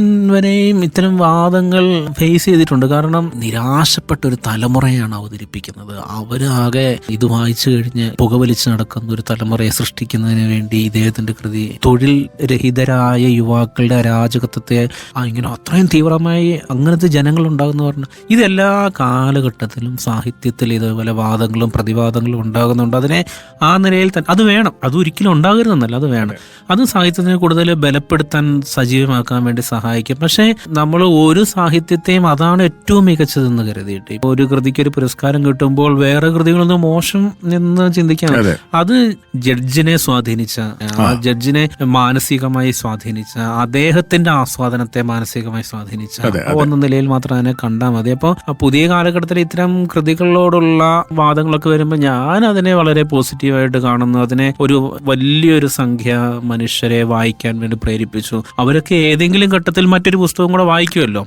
വരെയും ഇത്തരം വാദങ്ങൾ ഫേസ് ചെയ്തിട്ടുണ്ട്. കാരണം നിരാശപ്പെട്ട ഒരു തലമുറയാണ് അവതരിപ്പിക്കുന്നത്. അവരാകെ ഇത് വായിച്ചു കഴിഞ്ഞ് പുകവലിച്ച് നടക്കുന്ന ഒരു തലമുറയെ സൃഷ്ടിക്കുന്നതിന് വേണ്ടി ഇദ്ദേഹത്തിന്റെ കൃതി തൊഴിൽ രഹിതരായ യുവാക്കളുടെ അരാജകത്വത്തെ ഇങ്ങനെ അത്രയും തീവ്രമായി അങ്ങനത്തെ ജനങ്ങൾ ഉണ്ടാകുന്ന പറഞ്ഞു ഇതെല്ലാ കാലഘട്ടത്തിലും സാഹിത്യത്തിൽ ഇതേപോലെ വാദങ്ങളും പ്രതിവാദങ്ങളും ഉണ്ടാകുന്നുണ്ട്. അതിനെ ആ നിലയിൽ തന്നെ അത് വേണം. അത് ഒരിക്കലും ഉണ്ടാകരുതെന്നല്ല അത് വേണം. അത് സാഹിത്യത്തിനെ കൂടുതൽ ബലപ്പെടുത്താൻ സജീവമാക്കാൻ വേണ്ടി സഹായിക്കും. പക്ഷേ നമ്മൾ ഒരു സാഹിത്യത്തെയും അതാണ് ഏറ്റവും മികച്ചതെന്ന് കരുതിയിട്ട്. ഇപ്പൊ ഒരു കൃതിക്ക് ഒരു പുരസ്കാരം കിട്ടുമ്പോൾ വേറെ കൃതികളൊന്നും മോശം എന്ന് ചിന്തിക്കാൻ അതെ. അത് ജഡ്ജിനെ സ്വാധീനിച്ച ആ ജഡ്ജിനെ മാനസികമായി സ്വാധീനിച്ച അദ്ദേഹത്തിന്റെ ആസ്വാദനത്തെ മാനസികമായി സ്വാധീനിച്ച ഒന്ന നിലയിൽ മാത്രം അതിനെ കണ്ടാൽ മതി. അപ്പോൾ പുതിയ കാലഘട്ടത്തിൽ ഇത്തരം കൃതികളോടുള്ള വാദങ്ങളൊക്കെ വരുമ്പോൾ ഞാൻ അതിനെ വളരെ പോസിറ്റീവായിട്ട് കാണുന്നു. അതിനെ ഒരു വലിയൊരു സംഖ്യ മനുഷ്യരെ വായിക്കാൻ വേണ്ടി പ്രേരിപ്പിച്ചു. അവരൊക്കെ ഏതെങ്കിലും ഘട്ടത്തിൽ മറ്റൊരു പുസ്തകം കൂടെ വായിക്കുമല്ലോ.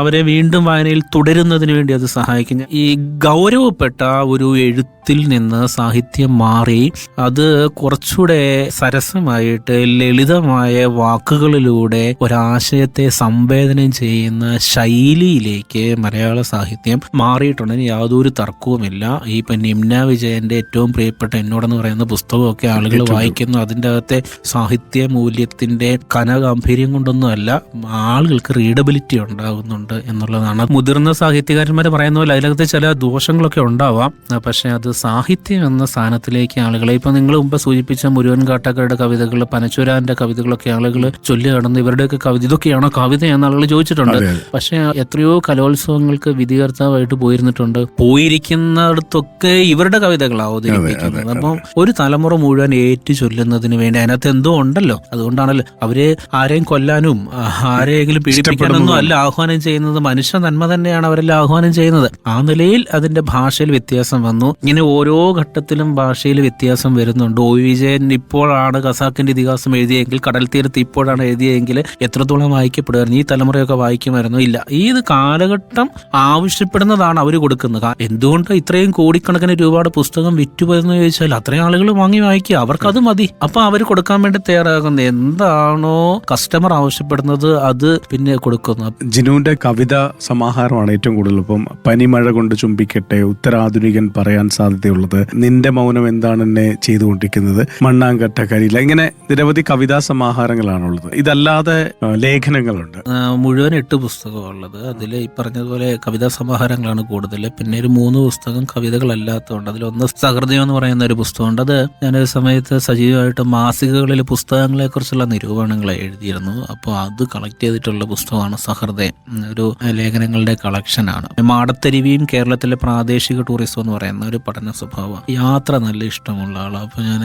അവരെ വീണ്ടും വായനയിൽ തുടരുന്നതിന് വേണ്ടി അത് സഹായിക്കുന്ന ഈ ഗൗരവപ്പെട്ട ഒരു എഴുത്തിൽ നിന്ന് സാഹിത്യം മാറി അത് കുറച്ചുകൂടെ സരസമായിട്ട് ലളിതമായ വാക്കുകളിലൂടെ ഒരാശയത്തെ സംവേദനം ചെയ്യുന്ന ശൈലിയിലേക്ക് മലയാള സാഹിത്യം മാറിയിട്ടുണ്ടെങ്കിൽ യാതൊരു തർക്കവുമില്ല. ഈ ഇപ്പൊ നിംന വിജയന്റെ ഏറ്റവും പ്രിയപ്പെട്ട എന്നോടെന്ന് പറയുന്ന പുസ്തകമൊക്കെ ആളുകൾ വായിക്കുന്നു. അതിന്റെ അകത്തെ സാഹിത്യ മൂല്യത്തിന്റെ കനഗാംഭീര്യം കൊണ്ടൊന്നും അല്ല ആൾ ആളുകൾക്ക് റീഡബിലിറ്റി ഉണ്ടാകുന്നുണ്ട് എന്നുള്ളതാണ്. മുതിർന്ന സാഹിത്യകാരന്മാർ പറയുന്ന പോലെ അതിലകത്ത് ചില ദോഷങ്ങളൊക്കെ ഉണ്ടാവാം. പക്ഷേ അത് സാഹിത്യം എന്ന സ്ഥാനത്തിലേക്ക് ആളുകളെ ഇപ്പൊ നിങ്ങൾ മുമ്പ് സൂചിപ്പിച്ച മുരുവൻ കാട്ടാക്കരുടെ കവിതകൾ പനച്ചൂരാന്റെ കവിതകളൊക്കെ ആളുകൾ ചൊല്ലി കടന്ന് ഇവരുടെയൊക്കെ കവിത ഇതൊക്കെയാണോ കവിത എന്ന് ആളുകൾ ചോദിച്ചിട്ടുണ്ട് പക്ഷേ എത്രയോ കലോത്സവങ്ങൾക്ക് വിധികർത്താവായിട്ട് പോയിരുന്നിട്ടുണ്ട്. പോയിരിക്കുന്നിടത്തൊക്കെ ഇവരുടെ കവിതകളാണ് അവതരിപ്പിക്കുന്നത്. അപ്പം ഒരു തലമുറ മുഴുവൻ ഏറ്റു ചൊല്ലുന്നതിന് വേണ്ടി അതിനകത്ത് എന്തോ ഉണ്ടല്ലോ. അതുകൊണ്ടാണല്ലോ അവർ ആരെയും കൊല്ലാനും ആ, ആരെയെങ്കിലും പീഡിപ്പിക്കാനൊന്നും അല്ല ആഹ്വാനം ചെയ്യുന്നത്. മനുഷ്യ നന്മ തന്നെയാണ് അവരെല്ലാം ആഹ്വാനം ചെയ്യുന്നത്. ആ നിലയിൽ അതിന്റെ ഭാഷയിൽ വ്യത്യാസം വന്നു. ഇങ്ങനെ ഓരോ ഘട്ടത്തിലും ഭാഷയിൽ വ്യത്യാസം വരുന്നുണ്ട്. ഒ വിജയൻ ഇപ്പോഴാണ് ഖസാക്കിന്റെ ഇതിഹാസം എഴുതിയെങ്കിൽ കടൽ തീരത്ത് ഇപ്പോഴാണ് എഴുതിയെങ്കിൽ എത്രത്തോളം വായിക്കപ്പെടുമായിരുന്നു? ഈ തലമുറയൊക്കെ വായിക്കുമായിരുന്നു? ഇല്ല. ഈ കാലഘട്ടം ആവശ്യപ്പെടുന്നതാണ് അവർ കൊടുക്കുന്നത്. എന്തുകൊണ്ട് ഇത്രയും കോടിക്കണക്കിന് രൂപയുടെ പുസ്തകം വിറ്റുപോയെന്ന് ചോദിച്ചാൽ അത്രയും ആളുകൾ വാങ്ങി വായിക്കുക. അവർക്കത് മതി. അപ്പൊ അവർ കൊടുക്കാൻ വേണ്ടി തയ്യാറാകുന്നത്. എന്താണോ കസ്റ്റമർ ആവശ്യപ്പെടുന്നത്. അത് പിന്നെ കൊടുക്കുന്നു. ജിനുവിന്റെ കവിത സമാഹാരമാണ് ഏറ്റവും കൂടുതൽ ഇപ്പം പനിമഴ കൊണ്ട് ചുംബിക്കട്ടെ ഉത്തരാധുനികൻ പറയാൻ സാധ്യതയുള്ളത്. നിന്റെ മൗനം എന്താണ് എന്നെ ചെയ്തുകൊണ്ടിരിക്കുന്നത്? മണ്ണാങ്കട്ട കരിയില. ഇങ്ങനെ നിരവധി കവിതാ സമാഹാരങ്ങളാണുള്ളത്. ഇതല്ലാതെ ലേഖനങ്ങളുണ്ട്. മുഴുവൻ എട്ട് പുസ്തകമുള്ളത് അതിൽ ഈ പറഞ്ഞതുപോലെ കവിതാ സമാഹാരങ്ങളാണ് കൂടുതൽ പിന്നെ ഒരു മൂന്ന് പുസ്തകം കവിതകളല്ലാത്തതുണ്ട് അതിലൊന്ന് സഹൃദയം എന്ന് പറയുന്ന ഒരു പുസ്തകമുണ്ട്. അത് ഞാനൊരു സമയത്ത് സജീവമായിട്ട് മാസികകളിൽ പുസ്തകങ്ങളെ കുറിച്ചുള്ള നിരൂപണങ്ങൾ എഴുതിയിരുന്നു. അപ്പോൾ അത് കളക്ട് ചെയ്തിട്ടുള്ള പുസ്തകമാണ് സഹൃദയം ഒരു ലേഖനങ്ങളുടെ കളക്ഷനാണ് മാടത്തരുവിയും കേരളത്തിലെ പ്രാദേശിക ടൂറിസം എന്ന് പറയുന്ന ഒരു പഠന സ്വഭാവം. യാത്ര നല്ല ഇഷ്ടമുള്ള ആളാണ് അപ്പോൾ ഞാൻ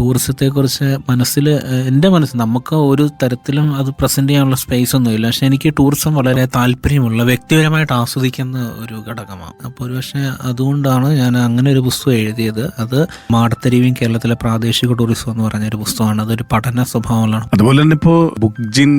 ടൂറിസത്തെ കുറിച്ച് മനസ്സിൽ എന്റെ മനസ്സിൽ നമുക്ക് ഒരു തരത്തിലും അത് പ്രസന്റ് ചെയ്യാനുള്ള സ്പേസ് ഒന്നുമില്ല പക്ഷെ എനിക്ക് ടൂറിസം വളരെ താല്പര്യമുള്ള വ്യക്തിപരമായിട്ട് ആസ്വദിക്കുന്ന ഒരു ഘടകമാണ്. അപ്പോൾ ഒരു പക്ഷേ അതുകൊണ്ടാണ് ഞാൻ അങ്ങനെ ഒരു പുസ്തകം എഴുതിയത്. അത് മാടത്തരുവിയും കേരളത്തിലെ പ്രാദേശിക ടൂറിസം എന്ന് പറഞ്ഞ ഒരു പുസ്തകമാണ്. അതൊരു പഠന സ്വഭാവമുള്ള അതുപോലെ തന്നെ ഇപ്പോ ബുക്ക് ജിൻ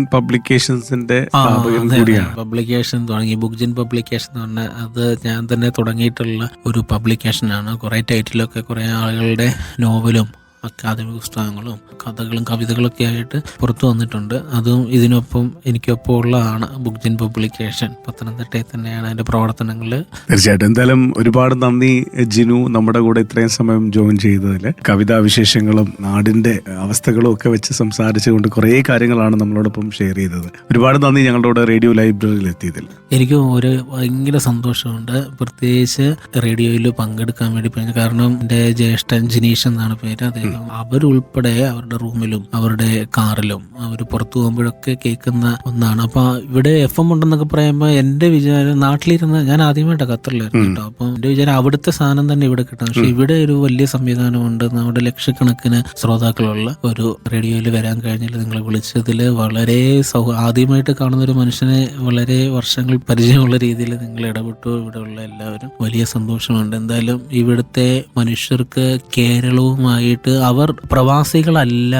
പബ്ലിക്കേഷൻസിന്റെ സ്ഥാപകൻ കൂടിയാണ്. പബ്ലിക്കേഷൻ തുടങ്ങി. ബുക്ക് ജിൻ പബ്ലിക്കേഷൻ എന്ന് പറഞ്ഞാൽ അത് ഞാൻ തന്നെ തുടങ്ങിയിട്ടുള്ള ഒരു പബ്ലിക്കേഷൻ പബ്ലിക്കേഷനാണ് കുറേ ടൈറ്റിലൊക്കെ കുറേ ആളുകളുടെ നോവലും അക്കാദമിക് പുസ്തകങ്ങളും കഥകളും കവിതകളൊക്കെ ആയിട്ട് പുറത്തു വന്നിട്ടുണ്ട്. അതും ഇതിനൊപ്പം എനിക്കൊപ്പം ഉള്ളതാണ് ബുക്ക് ജിൻ പബ്ലിക്കേഷൻ പത്തനംതിട്ടയിൽ തന്നെയാണ് അതിന്റെ പ്രവർത്തനങ്ങൾ തീർച്ചയായിട്ടും. എന്തായാലും ഒരുപാട് നന്ദി ജിനു നമ്മുടെ കൂടെ ഇത്രയും സമയം ജോയിൻ ചെയ്തതിൽ കവിതാ വിശേഷങ്ങളും നാടിന്റെ അവസ്ഥകളും ഒക്കെ വെച്ച് സംസാരിച്ചുകൊണ്ട് കുറേ കാര്യങ്ങളാണ് നമ്മളോടൊപ്പം ഷെയർ ചെയ്തത്. ഒരുപാട് നന്ദി ഞങ്ങളുടെ കൂടെ റേഡിയോ ലൈബ്രറിയിൽ എത്തിയതിൽ. എനിക്ക് ഒരു ഭയങ്കര സന്തോഷമുണ്ട്. പ്രത്യേകിച്ച് റേഡിയോയിൽ പങ്കെടുക്കാൻ വേണ്ടി കാരണം എന്റെ ജ്യേഷ്ഠൻ ജിനീഷ് എന്നാണ് പേര്. അദ്ദേഹം അവരുൾപ്പെടെ അവരുടെ റൂമിലും അവരുടെ കാറിലും അവർ പുറത്തു പോകുമ്പോഴൊക്കെ കേൾക്കുന്ന ഒന്നാണ്. അപ്പൊ ഇവിടെ എഫ് എം ഉണ്ടെന്നൊക്കെ പറയുമ്പോൾ എന്റെ വിചാരം നാട്ടിലിരുന്ന് ഞാൻ ആദ്യമായിട്ടാണ് ഖത്തറിലായിരുന്നു കേട്ടോ. അപ്പോൾ എന്റെ വിചാരം അവിടുത്തെ സാധനം തന്നെ ഇവിടെ കിട്ടും പക്ഷെ ഇവിടെ ഒരു വലിയ സംവിധാനമുണ്ട് നമ്മുടെ ലക്ഷക്കണക്കിന് ശ്രോതാക്കളുള്ള ഒരു റേഡിയോയിൽ വരാൻ കഴിഞ്ഞാൽ നിങ്ങളെ വിളിച്ചതിൽ വളരെ സൗ ആദ്യമായിട്ട് കാണുന്ന ഒരു മനുഷ്യനെ വളരെ വർഷങ്ങൾ പരിചയമുള്ള രീതിയിൽ നിങ്ങൾ ഇടപെട്ടു. ഇവിടെയുള്ള എല്ലാവരും വലിയ സന്തോഷമുണ്ട്. എന്തായാലും ഇവിടുത്തെ മനുഷ്യർക്ക് കേരളവുമായിട്ട് അവർ പ്രവാസികളല്ല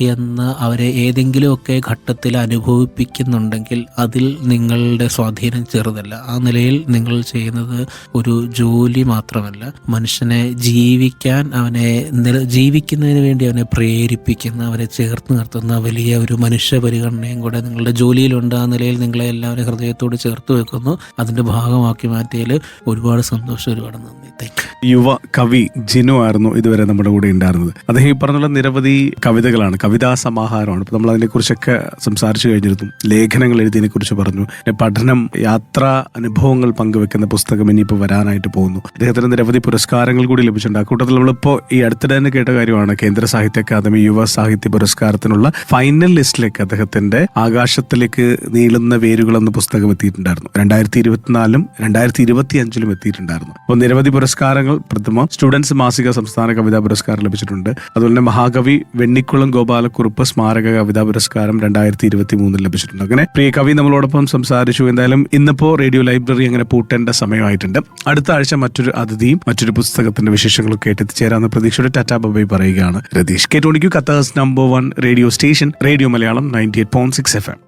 എന്ന് അവരെ ഏതെങ്കിലുമൊക്കെ ഘട്ടത്തിൽ അനുഭവിപ്പിക്കുന്നുണ്ടെങ്കിൽ അതിൽ നിങ്ങളുടെ സ്വാധീനം ചെറുതല്ല. ആ നിലയിൽ നിങ്ങൾ ചെയ്യുന്നത് ഒരു ജോലി മാത്രമല്ല. മനുഷ്യനെ ജീവിക്കാൻ അവനെ ജീവിക്കുന്നതിന് വേണ്ടി അവനെ പ്രേരിപ്പിക്കുന്ന അവരെ ചേർത്ത് നിർത്തുന്ന വലിയ ഒരു മനുഷ്യ പരിഗണനയും കൂടെ നിങ്ങളുടെ ജോലിയിലുണ്ട്. ആ നിലയിൽ നിങ്ങളെ എല്ലാവരും ഹൃദയത്തോട് ചേർത്ത് വെക്കുന്നു. അതിന്റെ ഭാഗമാക്കി മാറ്റിയതിൽ ഒരുപാട് സന്തോഷം ഒരുപാട് നന്ദി. യുവ കവി ജിനു ആയിരുന്നു ഇതുവരെ നമ്മുടെ കൂടെ ഉണ്ടായിരുന്നത്. അദ്ദേഹം ഈ പറഞ്ഞുള്ള നിരവധി കവിതകളാണ്. കവിതാ സമാഹാരമാണ്. നമ്മൾ അതിനെക്കുറിച്ചൊക്കെ സംസാരിച്ചു കഴിഞ്ഞിരുന്നു. ലേഖനങ്ങൾ എഴുതിയതിനെ കുറിച്ച് പറഞ്ഞു. പഠനം യാത്രാ അനുഭവങ്ങൾ പങ്കുവെക്കുന്ന പുസ്തകം ഇനിയിപ്പോൾ വരാനായിട്ട് പോകുന്നു. അദ്ദേഹത്തിന് നിരവധി പുരസ്കാരങ്ങൾ കൂടി ലഭിച്ചിട്ടുണ്ട്. അക്കൂട്ടത്തിൽ നമ്മളിപ്പോൾ ഈ അടുത്തിടെ തന്നെ കേട്ട കാര്യമാണ്. കേന്ദ്ര സാഹിത്യ അക്കാദമി യുവ സാഹിത്യ പുരസ്കാരത്തിനുള്ള ഫൈനൽ ലിസ്റ്റിലേക്ക് അദ്ദേഹത്തിന്റെ ആകാശത്തിലേക്ക് നീളുന്ന വേരുകൾ എന്ന പുസ്തകം എത്തിയിട്ടുണ്ടായിരുന്നു. രണ്ടായിരത്തി ഇരുപത്തിനാലും രണ്ടായിരത്തി ഇരുപത്തി അഞ്ചിലും എത്തിയിട്ടുണ്ടായിരുന്നു. അപ്പോൾ നിരവധി പുരസ്കാരങ്ങൾ പ്രഥമ സ്റ്റുഡൻസ് മാസിക സംസ്ഥാന കവിതാ പുരസ്കാരം ലഭിച്ചിട്ടുണ്ട്. അതുപോലെ തന്നെ മഹാകവി വെണ്ണിക്കുളം ഗോപാലക്കുറുപ്പ് സ്മാരക കവിതാ പുരസ്കാരം രണ്ടായിരത്തി ഇരുപത്തി മൂന്നിൽ ലഭിച്ചിട്ടുണ്ട്. അങ്ങനെ പ്രിയ കവി നമ്മളോടൊപ്പം സംസാരിച്ചു. എന്തായാലും ഇന്നിപ്പോ റേഡിയോ ലൈബ്രറി അങ്ങനെ പൂട്ടേണ്ട സമയമായിട്ടുണ്ട്. അടുത്ത ആഴ്ച മറ്റൊരു അതിഥിയും മറ്റൊരു പുസ്തകത്തിന്റെ വിശേഷങ്ങളും എത്തിച്ചേരാന്ന് പ്രതീക്ഷയുടെ ടാറ്റാ ബബൈ പറയുകയാണ് രതീഷ്. കെ ടോണിക്കു കത്താസ് number one radio station radio Malayalam ninety eight point six F M.